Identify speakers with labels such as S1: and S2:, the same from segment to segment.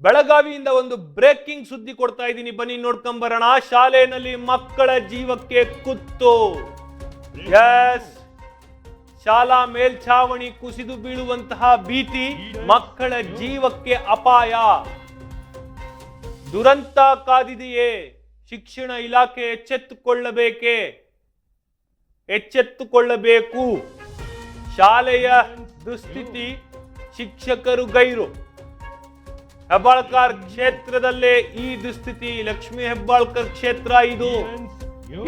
S1: ಬೆಳಗಾವಿಯಿಂದ ಒಂದು ಬ್ರೇಕಿಂಗ್ ಸುದ್ದಿ ಕೊಡ್ತಾ ಇದ್ದೀನಿ. ಬನ್ನಿ ನೋಡ್ಕೊಂಬರೋಣ ಶಾಲೆಯಲ್ಲಿ ಮಕ್ಕಳ ಜೀವಕ್ಕೆ ಕುತ್ತು. ಎಸ್ ಶಾಲಾ ಮೇಲ್ಛಾವಣಿ ಕುಸಿದು ಬೀಳುವಂತಹ ಭೀತಿ ಮಕ್ಕಳ ಜೀವಕ್ಕೆ ಅಪಾಯ. ದುರಂತ ಕಾದಿದೆಯೇ? ಶಿಕ್ಷಣ ಇಲಾಖೆ ಎಚ್ಚೆತ್ತುಕೊಳ್ಳಬೇಕೇ? ಎಚ್ಚೆತ್ತುಕೊಳ್ಳಬೇಕು. ಶಾಲೆಯ ದುಸ್ಥಿತಿ ಶಿಕ್ಷಕರು ಗೈರು. ಹೆಬ್ಬಾಳ್ಕರ್ ಕ್ಷೇತ್ರದಲ್ಲೇ ಈ ದುಸ್ಥಿತಿ. ಲಕ್ಷ್ಮಿ ಹೆಬ್ಬಾಳ್ಕರ್ ಕ್ಷೇತ್ರ ಇದು.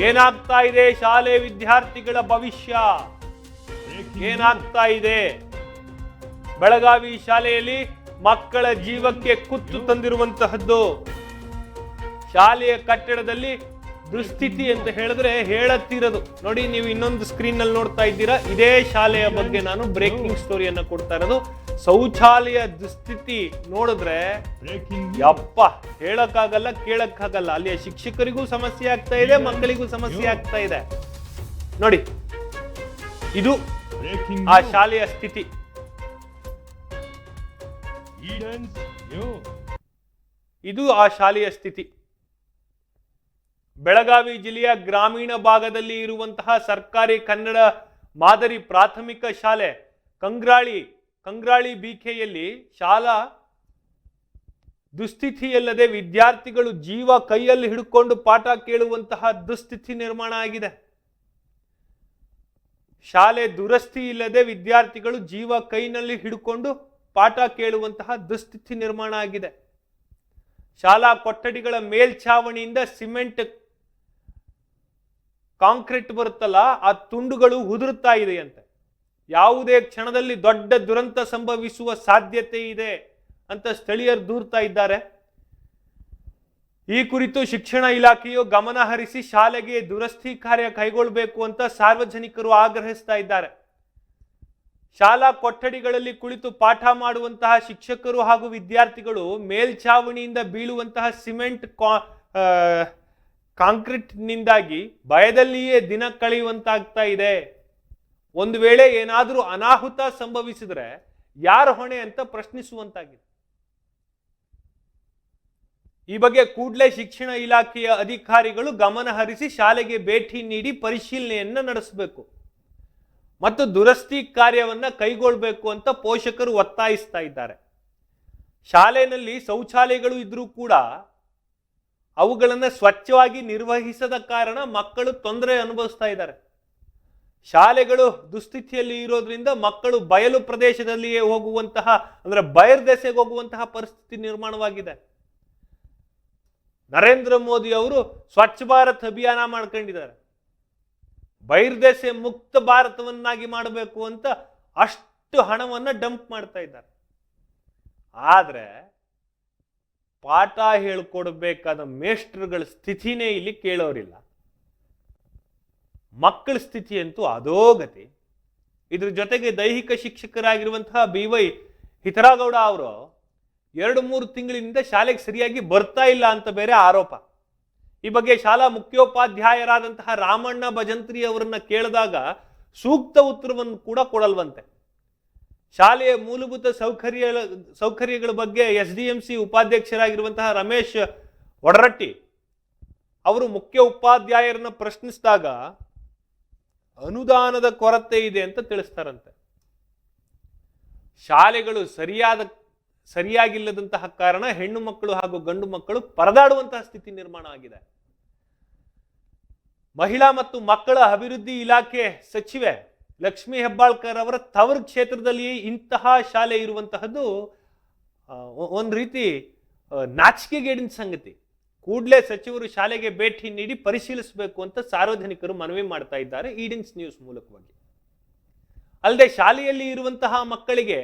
S1: ಏನಾಗ್ತಾ ಇದೆ ಶಾಲೆ ವಿದ್ಯಾರ್ಥಿಗಳ ಭವಿಷ್ಯ? ಏನಾಗ್ತಾ ಇದೆ? ಬೆಳಗಾವಿ ಶಾಲೆಯಲ್ಲಿ ಮಕ್ಕಳ ಜೀವಕ್ಕೆ ಕುತ್ತು ತಂದಿರುವಂತಹದ್ದು. ಶಾಲೆಯ ಕಟ್ಟಡದಲ್ಲಿ ದುಸ್ಥಿತಿ ಅಂತ ಹೇಳಿದ್ರೆ ಹೇಳತ್ತಿರೋದು. ನೋಡಿ ನೀವು ಇನ್ನೊಂದು ಸ್ಕ್ರೀನ್ನಲ್ಲಿ ನೋಡ್ತಾ ಇದ್ದೀರಾ ಇದೇ ಶಾಲೆಯ ಬಗ್ಗೆ ನಾನು ಬ್ರೇಕಿಂಗ್ ಸ್ಟೋರಿಯನ್ನ ಕೊಡ್ತಾ ಇರೋದು. ಶೌಚಾಲಯ ದುಸ್ಥಿತಿ ನೋಡಿದ್ರೆ ಯಪ್ಪ ಹೇಳಕ್ಕಾಗಲ್ಲ ಕೇಳಕ್ಕಾಗಲ್ಲ. ಅಲ್ಲಿಯ ಶಿಕ್ಷಕರಿಗೂ ಸಮಸ್ಯೆ ಆಗ್ತಾ ಇದೆ ಮಕ್ಕಳಿಗೂ ಸಮಸ್ಯೆ ಆಗ್ತಾ ಇದೆ. ನೋಡಿ ಇದು ಆ ಶಾಲೆಯ ಸ್ಥಿತಿ. ಇದು ಆ ಶಾಲೆಯ ಸ್ಥಿತಿ. ಬೆಳಗಾವಿ ಜಿಲ್ಲೆಯ ಗ್ರಾಮೀಣ ಭಾಗದಲ್ಲಿ ಇರುವಂತಹ ಸರ್ಕಾರಿ ಕನ್ನಡ ಮಾದರಿ ಪ್ರಾಥಮಿಕ ಶಾಲೆ ಕಂಗ್ರಾಳಿ ಕಂಗ್ರಾಳಿ ಬಿಕೆಯಲ್ಲಿ ಶಾಲಾ ದುಸ್ಥಿತಿಯಲ್ಲದೆ ವಿದ್ಯಾರ್ಥಿಗಳು ಜೀವ ಕೈಯಲ್ಲಿ ಹಿಡ್ಕೊಂಡು ಪಾಠ ಕೇಳುವಂತಹ ದುಸ್ಥಿತಿ ನಿರ್ಮಾಣ ಆಗಿದೆ. ಶಾಲೆ ದುರಸ್ತಿ ಇಲ್ಲದೆ ವಿದ್ಯಾರ್ಥಿಗಳು ಜೀವ ಕೈನಲ್ಲಿ ಹಿಡ್ಕೊಂಡು ಪಾಠ ಕೇಳುವಂತಹ ದುಸ್ಥಿತಿ ನಿರ್ಮಾಣ ಆಗಿದೆ. ಶಾಲಾ ಕೊಠಡಿಗಳ ಮೇಲ್ಛಾವಣಿಯಿಂದ ಸಿಮೆಂಟ್ ಕಾಂಕ್ರೀಟ್ ಬರುತ್ತಲ್ಲ, ಆ ತುಂಡುಗಳು ಉದುರುತ್ತಾ ಇದೆಯಂತೆ. ಯಾವುದೇ ಕ್ಷಣದಲ್ಲಿ ದೊಡ್ಡ ದುರಂತ ಸಂಭವಿಸುವ ಸಾಧ್ಯತೆ ಇದೆ ಅಂತ ಸ್ಥಳೀಯರು ದೂರ್ತಾ ಇದ್ದಾರೆ. ಈ ಕುರಿತು ಶಿಕ್ಷಣ ಇಲಾಖೆಯು ಗಮನ ಹರಿಸಿ ಶಾಲೆಗೆ ದುರಸ್ತಿ ಕಾರ್ಯ ಕೈಗೊಳ್ಳಬೇಕು ಅಂತ ಸಾರ್ವಜನಿಕರು ಆಗ್ರಹಿಸ್ತಾ ಇದ್ದಾರೆ. ಶಾಲಾ ಕೊಠಡಿಗಳಲ್ಲಿ ಕುಳಿತು ಪಾಠ ಮಾಡುವಂತಹ ಶಿಕ್ಷಕರು ಹಾಗೂ ವಿದ್ಯಾರ್ಥಿಗಳು ಮೇಲ್ಛಾವಣಿಯಿಂದ ಬೀಳುವಂತಹ ಸಿಮೆಂಟ್ ಕಾ- ಕಾಂಕ್ರೀಟ್ನಿಂದಾಗಿ ಭಯದಲ್ಲಿಯೇ ದಿನ ಕಳೆಯುವಂತಾಗ್ತಾ ಇದೆ. ಒಂದು ವೇಳೆ ಏನಾದರೂ ಅನಾಹುತ ಸಂಭವಿಸಿದ್ರೆ ಯಾರ ಹೊಣೆ ಅಂತ ಪ್ರಶ್ನಿಸುವಂತಾಗಿದೆ. ಈ ಬಗ್ಗೆ ಕೂಡಲೇ ಶಿಕ್ಷಣ ಇಲಾಖೆಯ ಅಧಿಕಾರಿಗಳು ಗಮನ ಹರಿಸಿ ಶಾಲೆಗೆ ಭೇಟಿ ನೀಡಿ ಪರಿಶೀಲನೆಯನ್ನು ನಡೆಸಬೇಕು. ಮತ್ತು ದುರಸ್ತಿ ಕಾರ್ಯವನ್ನ ಕೈಗೊಳ್ಳಬೇಕು ಅಂತ ಪೋಷಕರು ಒತ್ತಾಯಿಸ್ತಾ ಇದ್ದಾರೆ. ಶಾಲೆಯಲ್ಲಿ ಶೌಚಾಲಯಗಳು ಇದ್ರೂ ಕೂಡ ಅವುಗಳನ್ನು ಸ್ವಚ್ಛವಾಗಿ ನಿರ್ವಹಿಸದ ಕಾರಣ ಮಕ್ಕಳು ತೊಂದರೆ ಅನುಭವಿಸ್ತಾ ಇದ್ದಾರೆ. ಶಾಲೆಗಳು ದುಸ್ಥಿತಿಯಲ್ಲಿ ಇರೋದ್ರಿಂದ ಮಕ್ಕಳು ಬಯಲು ಪ್ರದೇಶದಲ್ಲಿಯೇ ಹೋಗುವಂತಹ, ಅಂದ್ರೆ ಬಯರ್ದೆಸೆಗೆ ಹೋಗುವಂತಹ ಪರಿಸ್ಥಿತಿ ನಿರ್ಮಾಣವಾಗಿದೆ. ನರೇಂದ್ರ ಮೋದಿ ಅವರು ಸ್ವಚ್ಛ ಭಾರತ್ ಅಭಿಯಾನ ಮಾಡ್ಕೊಂಡಿದ್ದಾರೆ. ಬಹಿರ್ದೇಶ ಮುಕ್ತ ಭಾರತವನ್ನಾಗಿ ಮಾಡಬೇಕು ಅಂತ ಅಷ್ಟು ಹಣವನ್ನ ಡಂಪ್ ಮಾಡ್ತಾ ಇದ್ದಾರೆ. ಆದ್ರೆ ಪಾಠ ಹೇಳ್ಕೊಡ್ಬೇಕಾದ ಮೇಷ್ಟ್ರುಗಳ ಸ್ಥಿತಿನೇ ಇಲ್ಲಿ ಕೇಳೋರಿಲ್ಲ. ಮಕ್ಕಳ ಸ್ಥಿತಿ ಅಂತೂ ಅಧೋಗತಿ ಇದ್ರ ಜೊತೆಗೆ ದೈಹಿಕ ಶಿಕ್ಷಕರಾಗಿರುವಂತಹ ಬಿ ವೈ ಹಿತರಾಗೌಡ ಅವರು ಎರಡು ಮೂರು ತಿಂಗಳಿಂದ ಶಾಲೆಗೆ ಸರಿಯಾಗಿ ಬರ್ತಾ ಇಲ್ಲ ಅಂತ ಬೇರೆ ಆರೋಪ. ಈ ಬಗ್ಗೆ ಶಾಲಾ ಮುಖ್ಯೋಪಾಧ್ಯಾಯರಾದಂತಹ ರಾಮಣ್ಣ ಭಜಂತ್ರಿ ಅವರನ್ನ ಕೇಳಿದಾಗ ಸೂಕ್ತ ಉತ್ತರವನ್ನು ಕೂಡ ಕೊಡಲ್ವಂತೆ. ಶಾಲೆಯ ಮೂಲಭೂತ ಸೌಕರ್ಯ ಸೌಕರ್ಯಗಳ ಬಗ್ಗೆ ಎಸ್ ಡಿ ಎಂ ಸಿ ಉಪಾಧ್ಯಕ್ಷರಾಗಿರುವಂತಹ ರಮೇಶ್ ಒಡರಟ್ಟಿ ಅವರು ಮುಖ್ಯ ಉಪಾಧ್ಯಾಯರನ್ನ ಪ್ರಶ್ನಿಸಿದಾಗ ಅನುದಾನದ ಕೊರತೆ ಇದೆ ಅಂತ ತಿಳಿಸ್ತಾರಂತೆ. ಶಾಲೆಗಳು ಸರಿಯಾದ ಸರಿಯಾಗಿಲ್ಲದಂತಹ ಕಾರಣ ಹೆಣ್ಣು ಮಕ್ಕಳು ಹಾಗೂ ಗಂಡು ಮಕ್ಕಳು ಪರದಾಡುವಂತಹ ಸ್ಥಿತಿ ನಿರ್ಮಾಣ ಆಗಿದೆ. ಮಹಿಳಾ ಮತ್ತು ಮಕ್ಕಳ ಅಭಿವೃದ್ಧಿ ಇಲಾಖೆ ಸಚಿವೆ ಲಕ್ಷ್ಮೀ ಹೆಬ್ಬಾಳ್ಕರ್ ಅವರ ತವರು ಕ್ಷೇತ್ರದಲ್ಲಿ ಇಂತಹ ಶಾಲೆ ಇರುವಂತಹದ್ದು ಒಂದು ರೀತಿ ನಾಚಿಕೆಗೇಡಿನ ಸಂಗತಿ. ಕೂಡಲೇ ಸಚಿವರು ಶಾಲೆಗೆ ಭೇಟಿ ನೀಡಿ ಪರಿಶೀಲಿಸಬೇಕು ಅಂತ ಸಾರ್ವಜನಿಕರು ಮನವಿ ಮಾಡ್ತಾ ಇದ್ದಾರೆ ಈಡಿನ್ಸ್ ನ್ಯೂಸ್ ಮೂಲಕವಾಗಿ. ಅಲ್ಲದೆ ಶಾಲೆಯಲ್ಲಿ ಇರುವಂತಹ ಮಕ್ಕಳಿಗೆ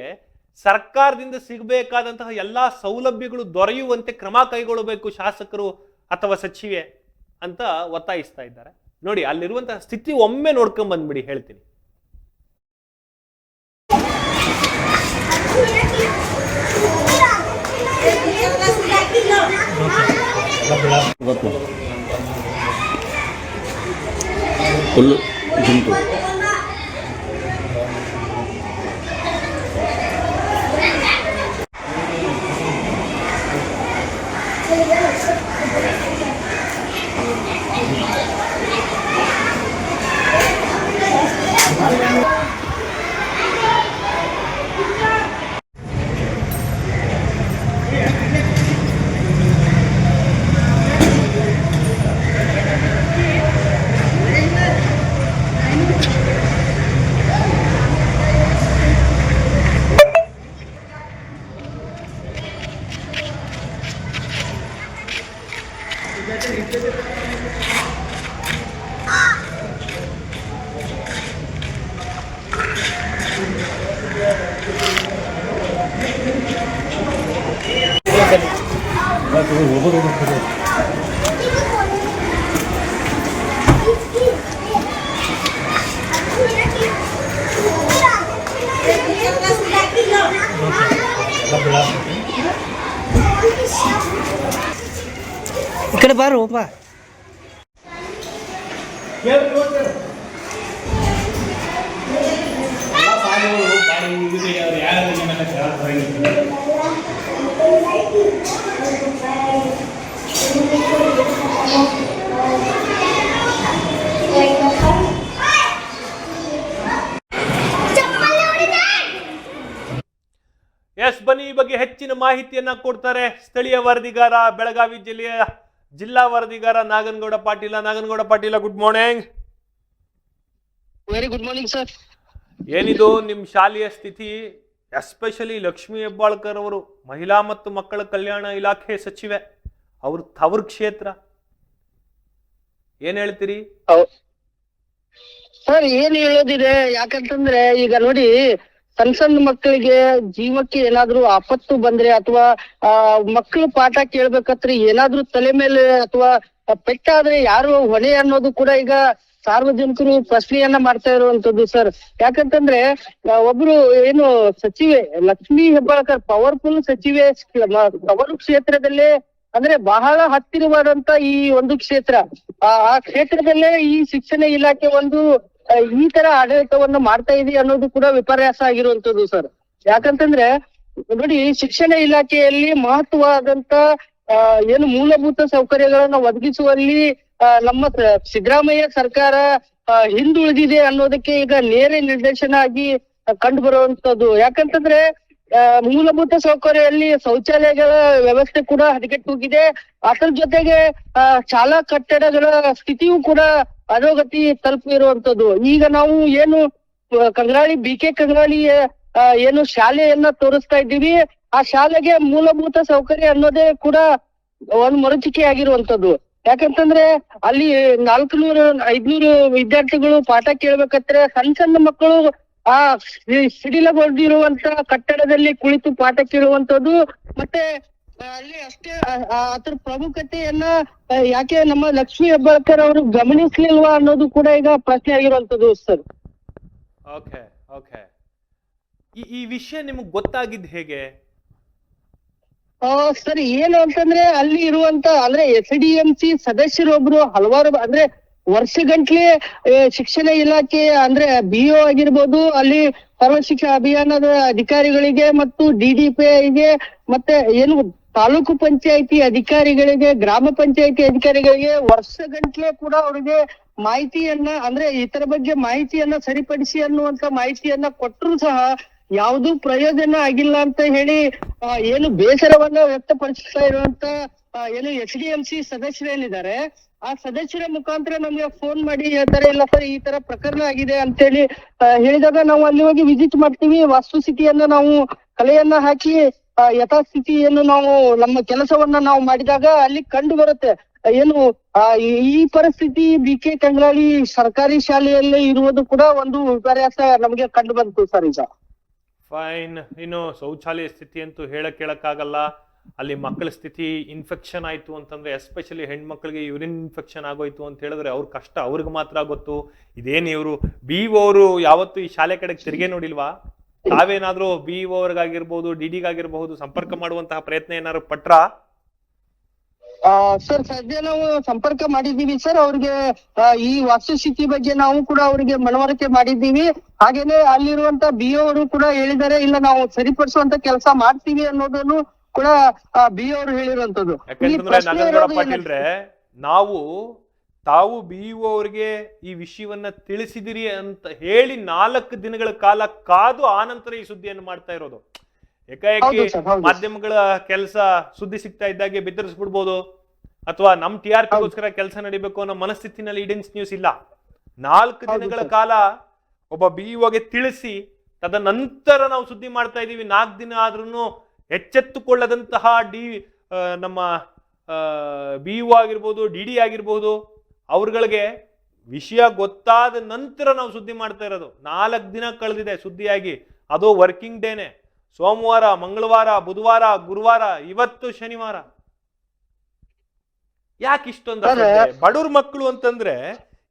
S1: ಸರ್ಕಾರದಿಂದ ಸಿಗಬೇಕಾದಂತಹ ಎಲ್ಲ ಸೌಲಭ್ಯಗಳು ದೊರೆಯುವಂತೆ ಕ್ರಮ ಕೈಗೊಳ್ಳಬೇಕು ಶಾಸಕರು ಅಥವಾ ಸಚಿವೆ ಅಂತ ಒತ್ತಾಯಿಸ್ತಾ ಇದ್ದಾರೆ. ನೋಡಿ, ಅಲ್ಲಿರುವಂತಹ ಸ್ಥಿತಿ ಒಮ್ಮೆ ನೋಡ್ಕೊಂಡ್ ಬಂದ್ಬಿಡಿ ಹೇಳ್ತೀನಿ.
S2: ఒళ్ళు గుంటూరు ಗೊತ್ತು ಫುಲ್ಲು ಜಿಂಟು
S3: ಈ ಕಡೆ ಬಾರು ಒಬ್ಬ
S1: ಎಸ್ ಬನ್ನಿ ಈ ಬಗ್ಗೆ ಹೆಚ್ಚಿನ ಮಾಹಿತಿಯನ್ನ ಕೊಡ್ತಾರೆ ಸ್ಥಳೀಯ ವರದಿಗಾರ ಬೆಳಗಾವಿ ಜಿಲ್ಲೆಯ ಜಿಲ್ಲಾ ವರದಿಗಾರ Naganagouda Patil. Naganagouda Patil good morning
S3: very good morning sir
S1: ಏನಿದು ನಿಮ್ ಶಾಲೆಯ ಸ್ಥಿತಿ? ಎಸ್ಪೆಷಲಿ ಲಕ್ಷ್ಮೀ ಹೆಬ್ಬಾಳ್ಕರ್ ಅವರು ಮಹಿಳಾ ಮತ್ತು ಮಕ್ಕಳ ಕಲ್ಯಾಣ ಇಲಾಖೆ ಸಚಿವೆ. ಅವರು ತವರ್ ಕ್ಷೇತ್ರ. ಏನ್ ಹೇಳ್ತೀರಿ?
S3: ಸರ್, ಏನ್ ಹೇಳೋದಿದೆ? ಯಾಕಂತಂದ್ರೆ ಈಗ ನೋಡಿ, ಸಣ್ಣ ಸಣ್ಣ ಮಕ್ಕಳಿಗೆ ಜೀವಕ್ಕೆ ಏನಾದ್ರೂ ಆಪತ್ತು ಬಂದ್ರೆ ಅಥವಾ, ಆ, ಮಕ್ಕಳು ಪಾಠ ಕೇಳ್ಬೇಕಂದ್ರೆ ಏನಾದ್ರೂ ತಲೆ ಮೇಲೆ ಅಥವಾ ಪೆಟ್ಟಾದ್ರೆ ಯಾರು ಹೊಣೆ ಅನ್ನೋದು ಕೂಡ ಈಗ ಸಾರ್ವಜನಿಕರು ಪ್ರಶ್ನೆಯನ್ನ ಮಾಡ್ತಾ ಇರುವಂತದ್ದು ಸರ್. ಯಾಕಂತಂದ್ರೆ ಒಬ್ರು ಏನು ಸಚಿವೆ, ಲಕ್ಷ್ಮೀ ಹೆಬ್ಬಾಳ್ಕರ್ ಪವರ್ಫುಲ್ ಸಚಿವೆ ಅವರು ಕ್ಷೇತ್ರದಲ್ಲೇ, ಅಂದ್ರೆ ಬಹಳ ಹತ್ತಿರವಾದಂತ ಈ ಒಂದು ಕ್ಷೇತ್ರ. ಆ ಕ್ಷೇತ್ರದಲ್ಲೇ ಈ ಶಿಕ್ಷಣ ಇಲಾಖೆ ಒಂದು ಈ ತರ ಆಡಳಿತವನ್ನು ಮಾಡ್ತಾ ಇದೆ ಅನ್ನೋದು ಕೂಡ ವಿಪರ್ಯಾಸ ಆಗಿರುವಂತದ್ದು ಸರ್. ಯಾಕಂತಂದ್ರೆ, ನೋಡಿ, ಶಿಕ್ಷಣ ಇಲಾಖೆಯಲ್ಲಿ ಮಹತ್ವವಾದಂತ ಏನು ಮೂಲಭೂತ ಸೌಕರ್ಯಗಳನ್ನ ಒದಗಿಸುವಲ್ಲಿ ನಮ್ಮ ಸಿದ್ದರಾಮಯ್ಯ ಸರ್ಕಾರ ಹಿಂದುಳಿದಿದೆ ಅನ್ನೋದಕ್ಕೆ ಈಗ ನೇರ ನಿರ್ದೇಶನ ಆಗಿ ಕಂಡು ಬರುವಂತದ್ದು ಯಾಕಂತಂದ್ರೆ ಮೂಲಭೂತ ಸೌಕರ್ಯದಲ್ಲಿ ಶೌಚಾಲಯಗಳ ವ್ಯವಸ್ಥೆ ಕೂಡ ಹದಗೆಟ್ಟು ಹೋಗಿದೆ. ಅದರ ಜೊತೆಗೆ ಶಾಲಾ ಕಟ್ಟಡಗಳ ಸ್ಥಿತಿಯೂ ಕೂಡ ಅಧೋಗತಿ ತಲುಪಿರುವಂತದ್ದು ಈಗ ನಾವು ಏನು ಕಂಗ್ರಾಳಿ ಬಿ ಕೆ ಕಂಗ್ರಾಳಿ ಏನು ಶಾಲೆಯನ್ನ ತೋರಿಸ್ತಾ ಇದ್ದೀವಿ. ಆ ಶಾಲೆಗೆ ಮೂಲಭೂತ ಸೌಕರ್ಯ ಅನ್ನೋದೇ ಕೂಡ ಒಂದ್ ಮರುಚಿಕೆ ಆಗಿರುವಂತದ್ದು ಯಾಕಂತಂದ್ರೆ ಅಲ್ಲಿ ನಾಲ್ಕುನೂರು, ಐದ್ನೂರು ವಿದ್ಯಾರ್ಥಿಗಳು ಪಾಠ ಕೇಳ್ಬೇಕಂದ್ರೆ ಸಣ್ಣ ಸಣ್ಣ ಮಕ್ಕಳು ಆ ಸಿಡಿಲ ಬರ್ದಿರುವಂತ ಕಟ್ಟಡದಲ್ಲಿ ಕುಳಿತು ಪಾಠ ಕೇಳುವಂತದ್ದು ಮತ್ತೆ ಅಲ್ಲಿ ಅಷ್ಟೇ ಅದ್ರ ಪ್ರಮುಖತೆಯನ್ನ ಯಾಕೆ ನಮ್ಮ ಲಕ್ಷ್ಮಿ ಹೆಬ್ಬಾಳ್ಕರ್ ಅವರು ಗಮನಿಸ್ಲಿಲ್ವಾ ಅನ್ನೋದು ಕೂಡ ಈಗ ಪ್ರಶ್ನೆ ಆಗಿರುವಂತದ್ದು ಸರ್.
S1: ಓಕೆ ಓಕೆ ಈ ವಿಷಯ ನಿಮಗೆ ಗೊತ್ತಾಗಿದ್ ಹೇಗೆ?
S3: ಸರ್, ಏನು ಅಂತಂದ್ರೆ ಅಲ್ಲಿ ಇರುವಂತ, ಅಂದ್ರೆ ಎಸ್ ಡಿ ಎಂ ಸಿ ಸದಸ್ಯರೊಬ್ರು ಹಲವಾರು, ಅಂದ್ರೆ ವರ್ಷಗಂಟ್ಲೆ ಶಿಕ್ಷಣ ಇಲಾಖೆ, ಅಂದ್ರೆ ಬಿಒ ಆಗಿರ್ಬೋದು, ಅಲ್ಲಿ ಸರ್ವ ಶಿಕ್ಷಣ ಅಭಿಯಾನದ ಅಧಿಕಾರಿಗಳಿಗೆ ಮತ್ತು ಗೆ, ಮತ್ತೆ ಏನು ತಾಲೂಕು ಪಂಚಾಯತಿ ಅಧಿಕಾರಿಗಳಿಗೆ, ಗ್ರಾಮ ಪಂಚಾಯತಿ ಅಧಿಕಾರಿಗಳಿಗೆ ವರ್ಷಗಂಟ್ಲೆ ಕೂಡ ಅವರಿಗೆ ಮಾಹಿತಿಯನ್ನ, ಅಂದ್ರೆ ಇತರ ಬಗ್ಗೆ ಮಾಹಿತಿಯನ್ನ ಸರಿಪಡಿಸಿ ಅನ್ನುವಂತ ಮಾಹಿತಿಯನ್ನ ಕೊಟ್ಟರು ಸಹ ಯಾವುದು ಪ್ರಯೋಜನ ಆಗಿಲ್ಲ ಅಂತ ಹೇಳಿ ಏನು ಬೇಸರವನ್ನ ವ್ಯಕ್ತಪಡಿಸ್ತಾ ಇರುವಂತ ಏನು ಎಚ್ ಡಿ ಎಂ ಸಿ ಸದಸ್ಯರೇನಿದ್ದಾರೆ, ಆ ಸದಸ್ಯರ ಮುಖಾಂತರ ನಮ್ಗೆ ಫೋನ್ ಮಾಡಿ ಹೇಳ್ತಾರೆ, ಇಲ್ಲ ಸರ್, ಈ ತರ ಪ್ರಕರಣ ಆಗಿದೆ ಅಂತೇಳಿ ಹೇಳಿದಾಗ ನಾವು ಅಲ್ಲಿ ಹೋಗಿ ವಿಸಿಟ್ ಮಾಡ್ತೀವಿ ವಾಸ್ತುಸ್ಥಿತಿಯನ್ನ ನಾವು, ಕಲೆಯನ್ನ ಹಾಕಿ ಯಥಾಸ್ಥಿತಿಯನ್ನು ನಾವು, ನಮ್ಮ ಕೆಲಸವನ್ನ ನಾವು ಮಾಡಿದಾಗ ಅಲ್ಲಿ ಕಂಡು ಬರುತ್ತೆ. ಏನು ಈ ಪರಿಸ್ಥಿತಿ ಬಿ ಕೆ ಕಂಗ್ರಾಳಿ ಸರ್ಕಾರಿ ಶಾಲೆಯಲ್ಲಿ ಇರುವುದು ಕೂಡ ಒಂದು ವಿಪರ್ಯಾಸ ನಮಗೆ ಕಂಡು ಬಂತು ಸರ್ ಈಗ.
S1: ಫೈನ್ ಇನ್ನು ಶೌಚಾಲಯ ಸ್ಥಿತಿ ಅಂತೂ ಹೇಳಕ್ ಕೇಳಕ್ಕಾಗಲ್ಲ. ಅಲ್ಲಿ ಮಕ್ಕಳ ಸ್ಥಿತಿ ಇನ್ಫೆಕ್ಷನ್ ಆಯ್ತು ಅಂತಂದ್ರೆ ಎಸ್ಪೆಷಲಿ ಹೆಣ್ಮಕ್ಳಿಗೆ ಯೂರಿನ್ ಇನ್ಫೆಕ್ಷನ್ ಆಗೋಯ್ತು ಅಂತ ಹೇಳಿದ್ರೆ ಅವ್ರ ಕಷ್ಟ ಅವ್ರಿಗೆ ಮಾತ್ರ ಗೊತ್ತು. ಇದೇನು ಇವರು ಬಿ ಅವರು ಯಾವತ್ತು ಈ ಶಾಲೆ ಕಡೆಗೆ ತಿರುಗೇ ನೋಡಿಲ್ವಾ? ತಾವೇನಾದ್ರೂ ಬಿ ಓವರ್ಗಾಗಿರ್ಬೋದು ಡಿ ಡಿಗಾಗಿರ್ಬಹುದು ಸಂಪರ್ಕ ಮಾಡುವಂತಹ ಪ್ರಯತ್ನ ಏನಾದ್ರು ಪಟ್ರಾ?
S3: ಸರ್ ಸದ್ಯ ನಾವು ಸಂಪರ್ಕ ಮಾಡಿದ್ದೀವಿ ಸರ್. ಅವ್ರಿಗೆ ಈ ವಾಸ್ತುಸ್ಥಿತಿ ಬಗ್ಗೆ ನಾವು ಕೂಡ ಅವರಿಗೆ ಮನವರಿಕೆ ಮಾಡಿದ್ದೀವಿ. ಹಾಗೇನೆ ಅಲ್ಲಿರುವಂತ ಬಿ ಅವರು ಕೂಡ ಹೇಳಿದ್ದಾರೆ ಇಲ್ಲ ನಾವು ಸರಿಪಡಿಸುವಂತ ಕೆಲಸ ಮಾಡ್ತೀವಿ ಅನ್ನೋದನ್ನು ಕೂಡ ಬಿ ಅವರು ಹೇಳಿರುವಂತದ್ದು
S1: ಪಾಟೀಲ್ರೆ ನಾವು ತಾವು ಬಿ ಅವರಿಗೆ ಈ ವಿಷಯವನ್ನ ತಿಳಿಸಿದಿರಿ ಅಂತ ಹೇಳಿ ನಾಲ್ಕು ದಿನಗಳ ಕಾಲ ಕಾದು ಆನಂತರ ಈ ಸುದ್ದಿಯನ್ನು ಮಾಡ್ತಾ ಇರೋದು. ಏಕಾಏಕಿ ಮಾಧ್ಯಮಗಳ ಕೆಲಸ ಸುದ್ದಿ ಸಿಗ್ತಾ ಇದ್ದಾಗೆ ಬೆದರಿಸ್ಬಿಡ್ಬೋದು. ಅಥವಾ ನಮ್ ಟಿ ಆರ್ ಪಿಗೋಸ್ಕರ ಕೆಲಸ ನಡಿಬೇಕು ಅನ್ನೋ ಮನಸ್ಥಿತಿನಲ್ಲಿ ಈಡೆನ್ಸ್ ನ್ಯೂಸ್ ಇಲ್ಲ. ನಾಲ್ಕು ದಿನಗಳ ಕಾಲ ಒಬ್ಬ ಬಿಇಒಗೆ ತಿಳಿಸಿ ತದನಂತರ ನಾವು ಸುದ್ದಿ ಮಾಡ್ತಾ ಇದೀವಿ ನಾಲ್ಕು ದಿನ ಆದ್ರೂ ಎಚ್ಚೆತ್ತುಕೊಳ್ಳದಂತಹ ಡಿ ನಮ್ಮ ಬಿ ಯು ಆಗಿರ್ಬೋದು ಡಿ ಡಿ ಆಗಿರ್ಬೋದು ಅವ್ರಗಳಿಗೆ ವಿಷಯ ಗೊತ್ತಾದ ನಂತರ ನಾವು ಸುದ್ದಿ ಮಾಡ್ತಾ ಇರೋದು. ನಾಲ್ಕು ದಿನ ಕಳೆದಿದೆ ಸುದ್ದಿಯಾಗಿ. ಅದು ವರ್ಕಿಂಗ್ ಡೇನೆ ಸೋಮವಾರ ಮಂಗಳವಾರ ಬುಧವಾರ ಗುರುವಾರ ಇವತ್ತು ಶನಿವಾರ. ಯಾಕೆ ಇಷ್ಟೊಂದು? ಬಡವ್ರ ಮಕ್ಕಳು ಅಂತಂದ್ರೆ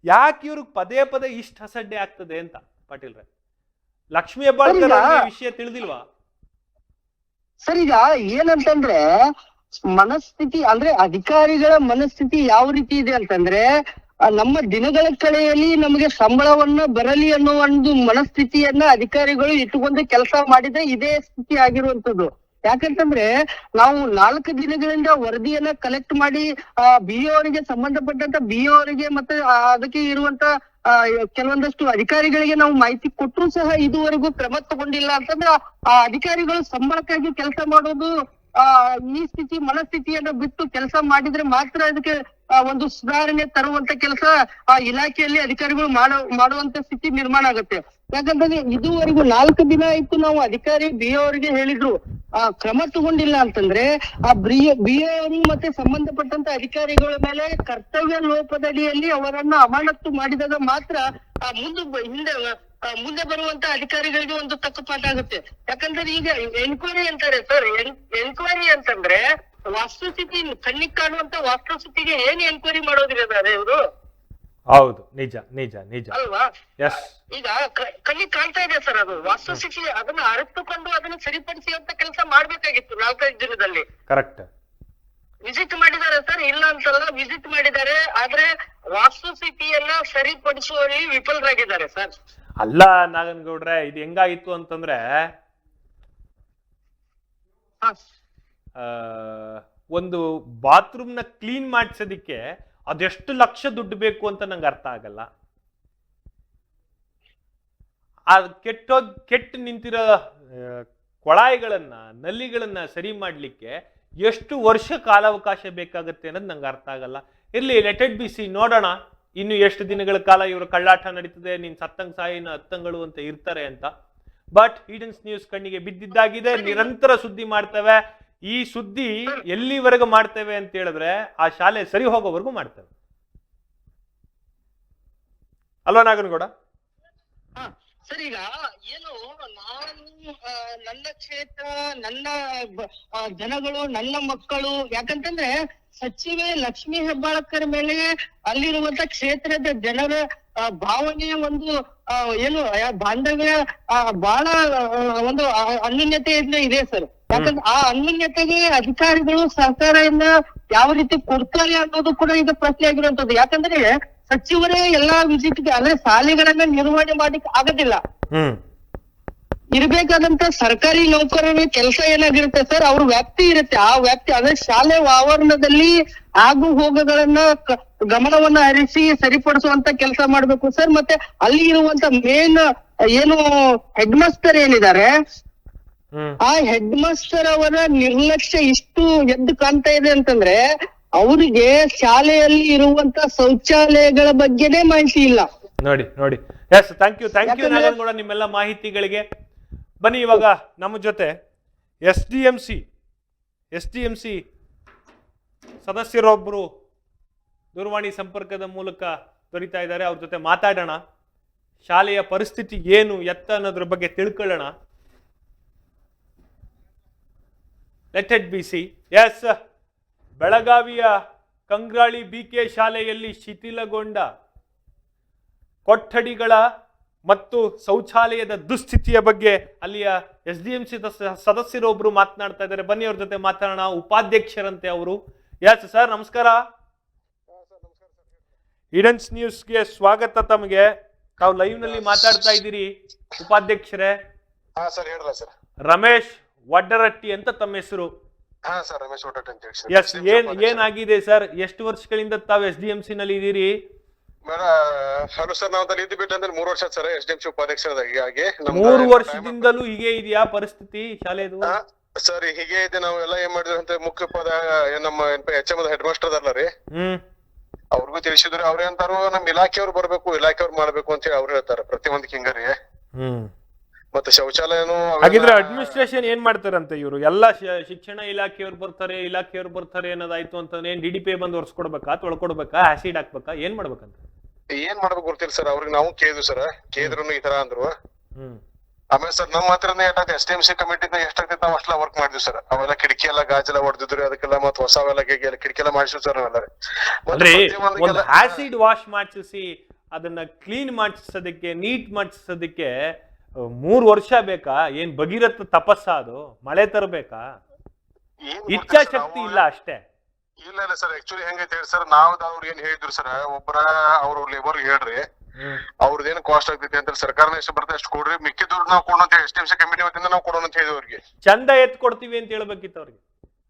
S1: ಯಾಕೆ ಇವ್ರಿಗೆ ಪದೇ ಪದೇ ಇಷ್ಟ ಹಸಡ್ಡೆ ಆಗ್ತದೆ ಅಂತ ಪಾಟೀಲ್ರೆ ಲಕ್ಷ್ಮೀ ಹೆಬ್ಬಾಳ್ಕರ್ ವಿಷಯ ತಿಳಿದಿಲ್ವಾ?
S3: ಸರ್ ಈಗ ಏನಂತಂದ್ರೆ ಮನಸ್ಥಿತಿ ಅಂದ್ರೆ ಅಧಿಕಾರಿಗಳ ಮನಸ್ಥಿತಿ ಯಾವ ರೀತಿ ಇದೆ ಅಂತಂದ್ರೆ ನಮ್ಮ ದಿನಗಳ ಕಳೆಯಲ್ಲಿ ನಮಗೆ ಸಂಬಳವನ್ನ ಬರಲಿ ಅನ್ನೋ ಒಂದು ಮನಸ್ಥಿತಿಯನ್ನ ಅಧಿಕಾರಿಗಳು ಇಟ್ಟುಕೊಂಡು ಕೆಲಸ ಮಾಡಿದ್ರೆ ಇದೇ ಸ್ಥಿತಿ ಆಗಿರುವಂತದ್ದು ಯಾಕಂತಂದ್ರೆ ನಾವು ನಾಲ್ಕು ದಿನಗಳಿಂದ ವರದಿಯನ್ನ ಕಲೆಕ್ಟ್ ಮಾಡಿ, ಆ, ಬಿ ಅವರಿಗೆ ಸಂಬಂಧಪಟ್ಟಂತ ಬಿ ಅವರಿಗೆ ಮತ್ತೆ ಅದಕ್ಕೆ ಇರುವಂತ ಕೆಲವೊಂದಷ್ಟು ಅಧಿಕಾರಿಗಳಿಗೆ ನಾವು ಮಾಹಿತಿ ಕೊಟ್ಟರು ಸಹ ಇದುವರೆಗೂ ಕ್ರಮ ತಗೊಂಡಿಲ್ಲ ಅಂತಂದ್ರೆ ಆ ಅಧಿಕಾರಿಗಳು ಸಂಬಳಕ್ಕಾಗಿ ಕೆಲಸ ಮಾಡೋದು ಆ, ಈ ಸ್ಥಿತಿ ಮನಸ್ಥಿತಿಯನ್ನ ಬಿಟ್ಟು ಕೆಲಸ ಮಾಡಿದ್ರೆ ಮಾತ್ರ ಅದಕ್ಕೆ ಒಂದು ಸುಧಾರಣೆ ತರುವಂತ ಕೆಲಸ, ಆ, ಇಲಾಖೆಯಲ್ಲಿ ಅಧಿಕಾರಿಗಳು ಮಾಡೋ, ಮಾಡುವಂತ ಸ್ಥಿತಿ ನಿರ್ಮಾಣ ಆಗುತ್ತೆ. ಯಾಕಂತಂದ್ರೆ ಇದುವರೆಗೂ ನಾಲ್ಕು ದಿನ ಆಯ್ತು ನಾವು ಅಧಿಕಾರಿ ಬಿ ಅವರಿಗೆ ಹೇಳಿದ್ರು. ಆ, ಕ್ರಮ ತಗೊಂಡಿಲ್ಲ ಅಂತಂದ್ರೆ, ಆ ಬಿ ಬಿ ಅವರು ಮತ್ತೆ ಸಂಬಂಧಪಟ್ಟಂತ ಅಧಿಕಾರಿಗಳ ಮೇಲೆ ಕರ್ತವ್ಯ ಲೋಪದಡಿಯಲ್ಲಿ ಅವರನ್ನ ಅಮಾನತ್ತು ಮಾಡಿದಾಗ ಮಾತ್ರ ಆ ಮುಂದೆ ಹಿಂದೆ ಮುಂದೆ ಬರುವಂತ ಅಧಿಕಾರಿಗಳಿಗೆ ಒಂದು ತಕ್ಕ ಪಾಠ ಆಗುತ್ತೆ. ಯಾಕಂದ್ರೆ ಈಗ ಎನ್ಕ್ವೈರಿ ಅಂತಾರೆ ಸರ್ ಎನ್ಕ್ವೈರಿ ಅಂತಂದ್ರೆ ವಾಸ್ತುಸ್ಥಿತಿ ಕಣ್ಣಿಗೆ ಕಾಣುವಂತ ವಾಸ್ತುಸ್ಥಿತಿಗೆ ಏನ್ ಎನ್ಕ್ವೈರಿ ಮಾಡೋದಿದ್ದಾರೆ ಇವರು?
S1: ಹೌದು ನಿಜ ನಿಜ ನಿಜ.
S3: ಅಲ್ವಾ? ಈಗ ಕಣ್ಣಿಗೆ ಕಾಣ್ತಾ ಇದೆ ಸರ್ ಅದು. ವಾಸ್ತುಸ್ಥಿತಿ ಅದನ್ನ ಅರಿತುಕೊಂಡು ಅದನ್ನ ಸರಿಪಡಿಸಿ ಅಂತ ಕೆಲಸ ಮಾಡ್ಬೇಕಾಗಿತ್ತು ನಾಲ್ಕೈದು ದಿನದಲ್ಲಿ.
S1: ಕರೆಕ್ಟ್
S3: ವಿಸಿಟ್ ಮಾಡಿದ್ದಾರೆ ಸರ್ ಇಲ್ಲ ಅಂತಲ್ಲ ವಿಸಿಟ್ ಮಾಡಿದ್ದಾರೆ ಆದ್ರೆ ವಾಸ್ತುಸ್ಥಿತಿಯನ್ನ ಸರಿಪಡಿಸುವಲ್ಲಿ ವಿಫಲರಾಗಿದ್ದಾರೆ ಸರ್
S1: ಅಲ್ಲ ನಾಗನಗೌಡ್ರೆ ಇದು ಹೆಂಗಾಗಿತ್ತು ಅಂತಂದ್ರೆ. ಆ, ಒಂದು ಬಾತ್ರೂಮ್ನ ಕ್ಲೀನ್ ಮಾಡಿಸೋದಿಕ್ಕೆ ಅದೆಷ್ಟು ಲಕ್ಷ ದುಡ್ಡು ಬೇಕು ಅಂತ ನಂಗೆ ಅರ್ಥ ಆಗಲ್ಲ. ಆ ಕೆಟ್ಟೋದ್ ಕೆಟ್ಟು ನಿಂತಿರೋ ಆ, ಕೊಳಾಯಿಗಳನ್ನ ನಲ್ಲಿಗಳನ್ನ ಸರಿ ಮಾಡ್ಲಿಕ್ಕೆ ಎಷ್ಟು ವರ್ಷ ಕಾಲಾವಕಾಶ ಬೇಕಾಗುತ್ತೆ ಅನ್ನೋದು ನಂಗೆ ಅರ್ಥ ಆಗಲ್ಲ. ಇರ್ಲಿ ಲೆಟೆಡ್ ಬಿ ಸಿ ನೋಡೋಣ. ಇನ್ನು ಎಷ್ಟು ದಿನಗಳ ಕಾಲ ಇವರು ಕಳ್ಳಾಟ ನಡೀತದೆ, ನೀನ್ ಸತ್ತಂಗ್ ಸಾಯಿನ ಹತ್ತಂಗಳು ಅಂತ ಇರ್ತಾರೆ ಅಂತ. ಬಟ್ ಈಡನ್ಸ್ ನ್ಯೂಸ್ ಕಣ್ಣಿಗೆ ಬಿದ್ದಿದ್ದಾಗಿದೆ, ನಿರಂತರ ಸುದ್ದಿ ಮಾಡ್ತೇವೆ. ಈ ಸುದ್ದಿ ಎಲ್ಲಿವರೆಗೂ ಮಾಡ್ತೇವೆ ಅಂತ ಹೇಳಿದ್ರೆ ಆ ಶಾಲೆ ಸರಿ ಹೋಗೋವರೆಗೂ ಮಾಡ್ತೇವೆ. ಅಲ್ವಾ ನಾಗನಗೌಡ?
S3: ಸರ್ ಈಗ ಏನು, ನಾನು ನನ್ನ ಕ್ಷೇತ್ರ, ನನ್ನ ಜನಗಳು, ನನ್ನ ಮಕ್ಕಳು, ಯಾಕಂತಂದ್ರೆ ಸಚಿವೆ ಲಕ್ಷ್ಮಿ ಹೆಬ್ಬಾಳಕರ್ ಮೇಲೆ ಅಲ್ಲಿರುವಂತ ಕ್ಷೇತ್ರದ ಜನರ ಭಾವನೆಯ ಒಂದು ಏನು ಬಾಂಧವ್ಯ ಬಹಳ ಒಂದು ಅನ್ಯೋನ್ಯತೆಯಿಂದ ಇದೆ ಸರ್. ಯಾಕಂದ್ರೆ ಆ ಅನ್ಯೂನ್ಯತೆಗೆ ಅಧಿಕಾರಿಗಳು ಸರ್ಕಾರದಿಂದ ಯಾವ ರೀತಿ ಕೊಡ್ತಾರೆ ಅನ್ನೋದು ಕೂಡ ಇದು ಪ್ರಶ್ನೆ ಆಗಿರುವಂತದ್ದು ಯಾಕಂದ್ರೆ ಸಚಿವರೇ ಎಲ್ಲಾ ವಿಸಿಟ್ಗೆ ಅಂದ್ರೆ ಶಾಲೆಗಳನ್ನ ನಿರ್ವಹಣೆ ಮಾಡ್ಲಿಕ್ಕೆ ಆಗೋದಿಲ್ಲ. ಇರ್ಬೇಕಾದಂತ ಸರ್ಕಾರಿ ನೌಕರರ ಕೆಲಸ ಏನಾಗಿರುತ್ತೆ ಸರ್? ಅವ್ರ ವ್ಯಾಪ್ತಿ ಇರುತ್ತೆ. ಆ ವ್ಯಾಪ್ತಿ ಅಂದ್ರೆ ಶಾಲೆ ಆವರಣದಲ್ಲಿ ಆಗು ಹೋಗಗಳನ್ನ ಗಮನವನ್ನ ಹರಿಸಿ ಸರಿಪಡಿಸುವಂತ ಕೆಲಸ ಮಾಡ್ಬೇಕು ಸರ್. ಮತ್ತೆ ಅಲ್ಲಿ ಇರುವಂತ ಮೇನ್ ಏನು ಹೆಡ್ ಮಾಸ್ಟರ್ ಏನಿದ್ದಾರೆ ಆ ಹೆಡ್ ಮಾಸ್ಟರ್ ಅವರ ನಿರ್ಲಕ್ಷ್ಯ ಇಷ್ಟು ಎದ್ದು ಕಾಣ್ತಾ ಇದೆ ಅಂತಂದ್ರೆ ಅವರಿಗೆ ಶಾಲೆಯಲ್ಲಿ ಇರುವಂತ ಶೌಚಾಲಯಗಳ ಬಗ್ಗೆನೇ ಮಾಹಿತಿ ಇಲ್ಲ.
S1: ನೋಡಿ ನೋಡಿ. Yes thank you thank you Nagendragouda ನಿಮ್ಮೆಲ್ಲ ಮಾಹಿತಿಗಳಿಗೆ. ಬನ್ನಿ ಇವಾಗ ನಮ್ಮ ಜೊತೆ S D M C S D M C ಸದಸ್ಯರೊಬ್ಬರು ದೂರವಾಣಿ ಸಂಪರ್ಕದ ಮೂಲಕ ದೊರೀತಾ ಇದ್ದಾರೆ. ಅವ್ರ ಜೊತೆ ಮಾತಾಡೋಣ. ಶಾಲೆಯ ಪರಿಸ್ಥಿತಿ ಏನು ಎತ್ತ ಅನ್ನೋದ್ರ ಬಗ್ಗೆ ತಿಳ್ಕೊಳ್ಳೋಣ. ಲೆಟ್ ಎಟ್ ಬಿ ಸಿ ಎಸ್ ಬೆಳಗಾವಿಯ ಕಂಗ್ರಾಳಿ ಬಿ ಕೆ ಶಾಲೆಯಲ್ಲಿ ಶಿಥಿಲಗೊಂಡ ಕೊಠಡಿಗಳ ಮತ್ತು ಶೌಚಾಲಯದ ದುಸ್ಥಿತಿಯ ಬಗ್ಗೆ ಅಲ್ಲಿಯ ಎಸ್ ಡಿ ಎಂ ಸಿ ಸದಸ್ಯರೊಬ್ಬರು ಮಾತನಾಡ್ತಾ ಇದ್ದಾರೆ. ಬನ್ನಿ ಅವ್ರ ಜೊತೆ ಮಾತನಾಡೋಣ ಉಪಾಧ್ಯಕ್ಷರಂತೆ ಅವರು. ಎಸ್ ಸರ್ ನಮಸ್ಕಾರ. ಇಡನ್ಸ್ ನ್ಯೂಸ್ಗೆ ಸ್ವಾಗತ ತಮಗೆ. ತಾವು ಲೈವ್ನಲ್ಲಿ ಮಾತಾಡ್ತಾ ಇದ್ದೀರಿ ಉಪಾಧ್ಯಕ್ಷರೇ.
S4: ಸರ್
S1: ರಮೇಶ್ ವಡ್ಡರಟ್ಟಿ ಅಂತ ತಮ್ಮ ಹೆಸರು.
S4: ಹಾ ಸರ್ ರಮೇಶ್ ಓಟಟ್ ಅಂತ ಹೇಳಿ
S1: ಎಸ್ ಏನ್ ಏನಾಗಿದೆ ಸರ್? ಎಷ್ಟು ವರ್ಷಗಳಿಂದ ತಾವು ಎಸ್ ಡಿ ಎಂ ಸಿ ನಲ್ಲಿ ಇದೀರಿ?
S4: ಹಲೋ ಸರ್ ನಾವು ಇದ್ದು ಬಿಟ್ಟು ಅಂದ್ರೆ ಮೂರು ವರ್ಷ sir S D M C ಉಪಾಧ್ಯಕ್ಷರಾಗಿ
S1: ಮೂರು ವರ್ಷದಿಂದಲೂ ಹೀಗೆ ಇದೆಯಾ ಪರಿಸ್ಥಿತಿ ಶಾಲೆದು?
S4: ಸರಿ ಹೀಗೆ ಇದೆ. ನಾವೆಲ್ಲ ಏನ್ ಮಾಡಿದ್ವಿ ಅಂತ ಮುಖ್ಯ ಪದ ನಮ್ಮ ಎಚ್ ಎಂ ಹೆಡ್ ಮಾಸ್ಟರ್ ಅದಲ್ಲ ರೀ.
S1: ಹ್ಮ್.
S4: ಅವ್ರಿಗೂ ತಿಳಿಸಿದ್ರು. ಅವ್ರ ಅಂತಾರು ನಮ್ ಇಲಾಖೆಯವ್ರು ಬರ್ಬೇಕು ಇಲಾಖೆಯವ್ರು ಮಾಡ್ಬೇಕು ಅಂತ ಹೇಳಿ ಅವ್ರು ಹೇಳ್ತಾರ. ಪ್ರತಿಯೊಂದಕ್ಕೆ ಕಿಂಗರಿಗೆ
S1: ಹ್ಮ್.
S4: ಮತ್ತೆ ಶೌಚಾಲಯನು
S1: ಹಾಗಿದ್ರೆ ಅಡ್ಮಿನಿಸ್ಟ್ರೇಷನ್ ಏನ್ ಮಾಡ್ತಾರಂತೆ ಇವರು? ಎಲ್ಲಾ ಶಿಕ್ಷಣ ಇಲಾಖೆಯವ್ರು ಬರ್ತಾರೆ ಇಲಾಖೆಯವ್ರು ಬರ್ತಾರೆ ಅನ್ನೋದಾಯ್ತು ಅಂತ ಏನ್ ಡಿ ಡಿ ಪಿ ಬಂದು ಒರ್ಸ್ಕೊಡ್ಬೇಕಾ ತೊಳ್ಕೊಡ್ಬೇಕಾ ಆಸಿಡ್ ಹಾಕ್ಬೇಕಾ? ಏನ್ ಮಾಡ್ಬೇಕಂತ?
S4: ಏನ್ ಮಾಡ್ಬೇಕು ಗೊತ್ತಿಲ್ಲ ಸರ್ ಅವ್ರಿಗೆ ನಾವು ಕೇಳಿದ್ವಿ ಸರ್ ಕೇಳಿದ್ರು ಈ ತರ ಅಂದ್ರು.
S1: ಹ್ಮ್.
S4: ಆಮೇಲೆ ಸರ್ ನಮ್ಮ ಹತ್ರನೇ ಏನಾಗ್ತದೆ S T M C committee ಎಷ್ಟಾಗ್ತೈತೆ ನಾವು ಅಷ್ಟೆಲ್ಲ ವರ್ಕ್ ಮಾಡಿದ್ವಿ ಸರ್. ಅವೆಲ್ಲ ಕಿಟಕಿ ಎಲ್ಲ ಗಾಜೆಲ್ಲ ಹೊಡೆದಿದ್ರು ಅದಕ್ಕೆಲ್ಲ ಮತ್ತೆ ಹೊಸವೆಲ್ಲ ಕಿಟಕಿ ಎಲ್ಲ ಮಾಡಿಸಿದ್ವಿ ಸರ್ ನಾವೆಲ್ಲ.
S1: ಆಸಿಡ್ ವಾಶ್ ಮಾಡಿಸಿ ಅದನ್ನ ಕ್ಲೀನ್ ಮಾಡಿಸೋದಕ್ಕೆ ನೀಟ್ ಮಾಡಿಸೋದಕ್ಕೆ ಮೂರು ವರ್ಷ ಬೇಕಾ? ಏನ್ ಭಗೀರಥ ತಪಸ್ಸ ಅದು? ಮಳೆ ತರಬೇಕಾ? ಇಚ್ಛಾಶಕ್ತಿ ಇಲ್ಲ ಅಷ್ಟೇ.
S4: ಇಲ್ಲ ಇಲ್ಲ ಸರ್ ಆಕ್ಚುಲಿ ಹೆಂಗೈತೆ ಹೇಳಿ ಸರ್ ನಾವ್ ಅವ್ರು ಏನ್ ಹೇಳಿದ್ರು ಸರ್ ಒಬ್ಬರ ಅವ್ರ ಲೇಬರ್ ಹೇಳ್ರಿ ಅವ್ರದ್ದು ಏನ್ ಕಾಸ್ಟ್ ಆಗ್ತೈತಿ ಅಂತ ಸರ್ಕಾರನ ಎಷ್ಟು ಬರ್ತದೆ ಅಷ್ಟು ಕೊಡ್ರಿ ಮಿಕ್ಕಿ ದುಡ್ಡು ನಾವು ಕೊಡೋಣ ಅಂತ ಎಸ್ ಟಿ ಸಿ ಕಮಿಟಿ ವತಿಯಿಂದ ನಾವು ಕೊಡೋಣ ಅಂತ ಹೇಳಿದ್ರು ಅವ್ರಿಗೆ.
S1: ಚಂದ ಎತ್ ಕೊಡ್ತೀವಿ ಅಂತ ಹೇಳ್ಬೇಕಿತ್ತು ಅವ್ರಿಗೆ.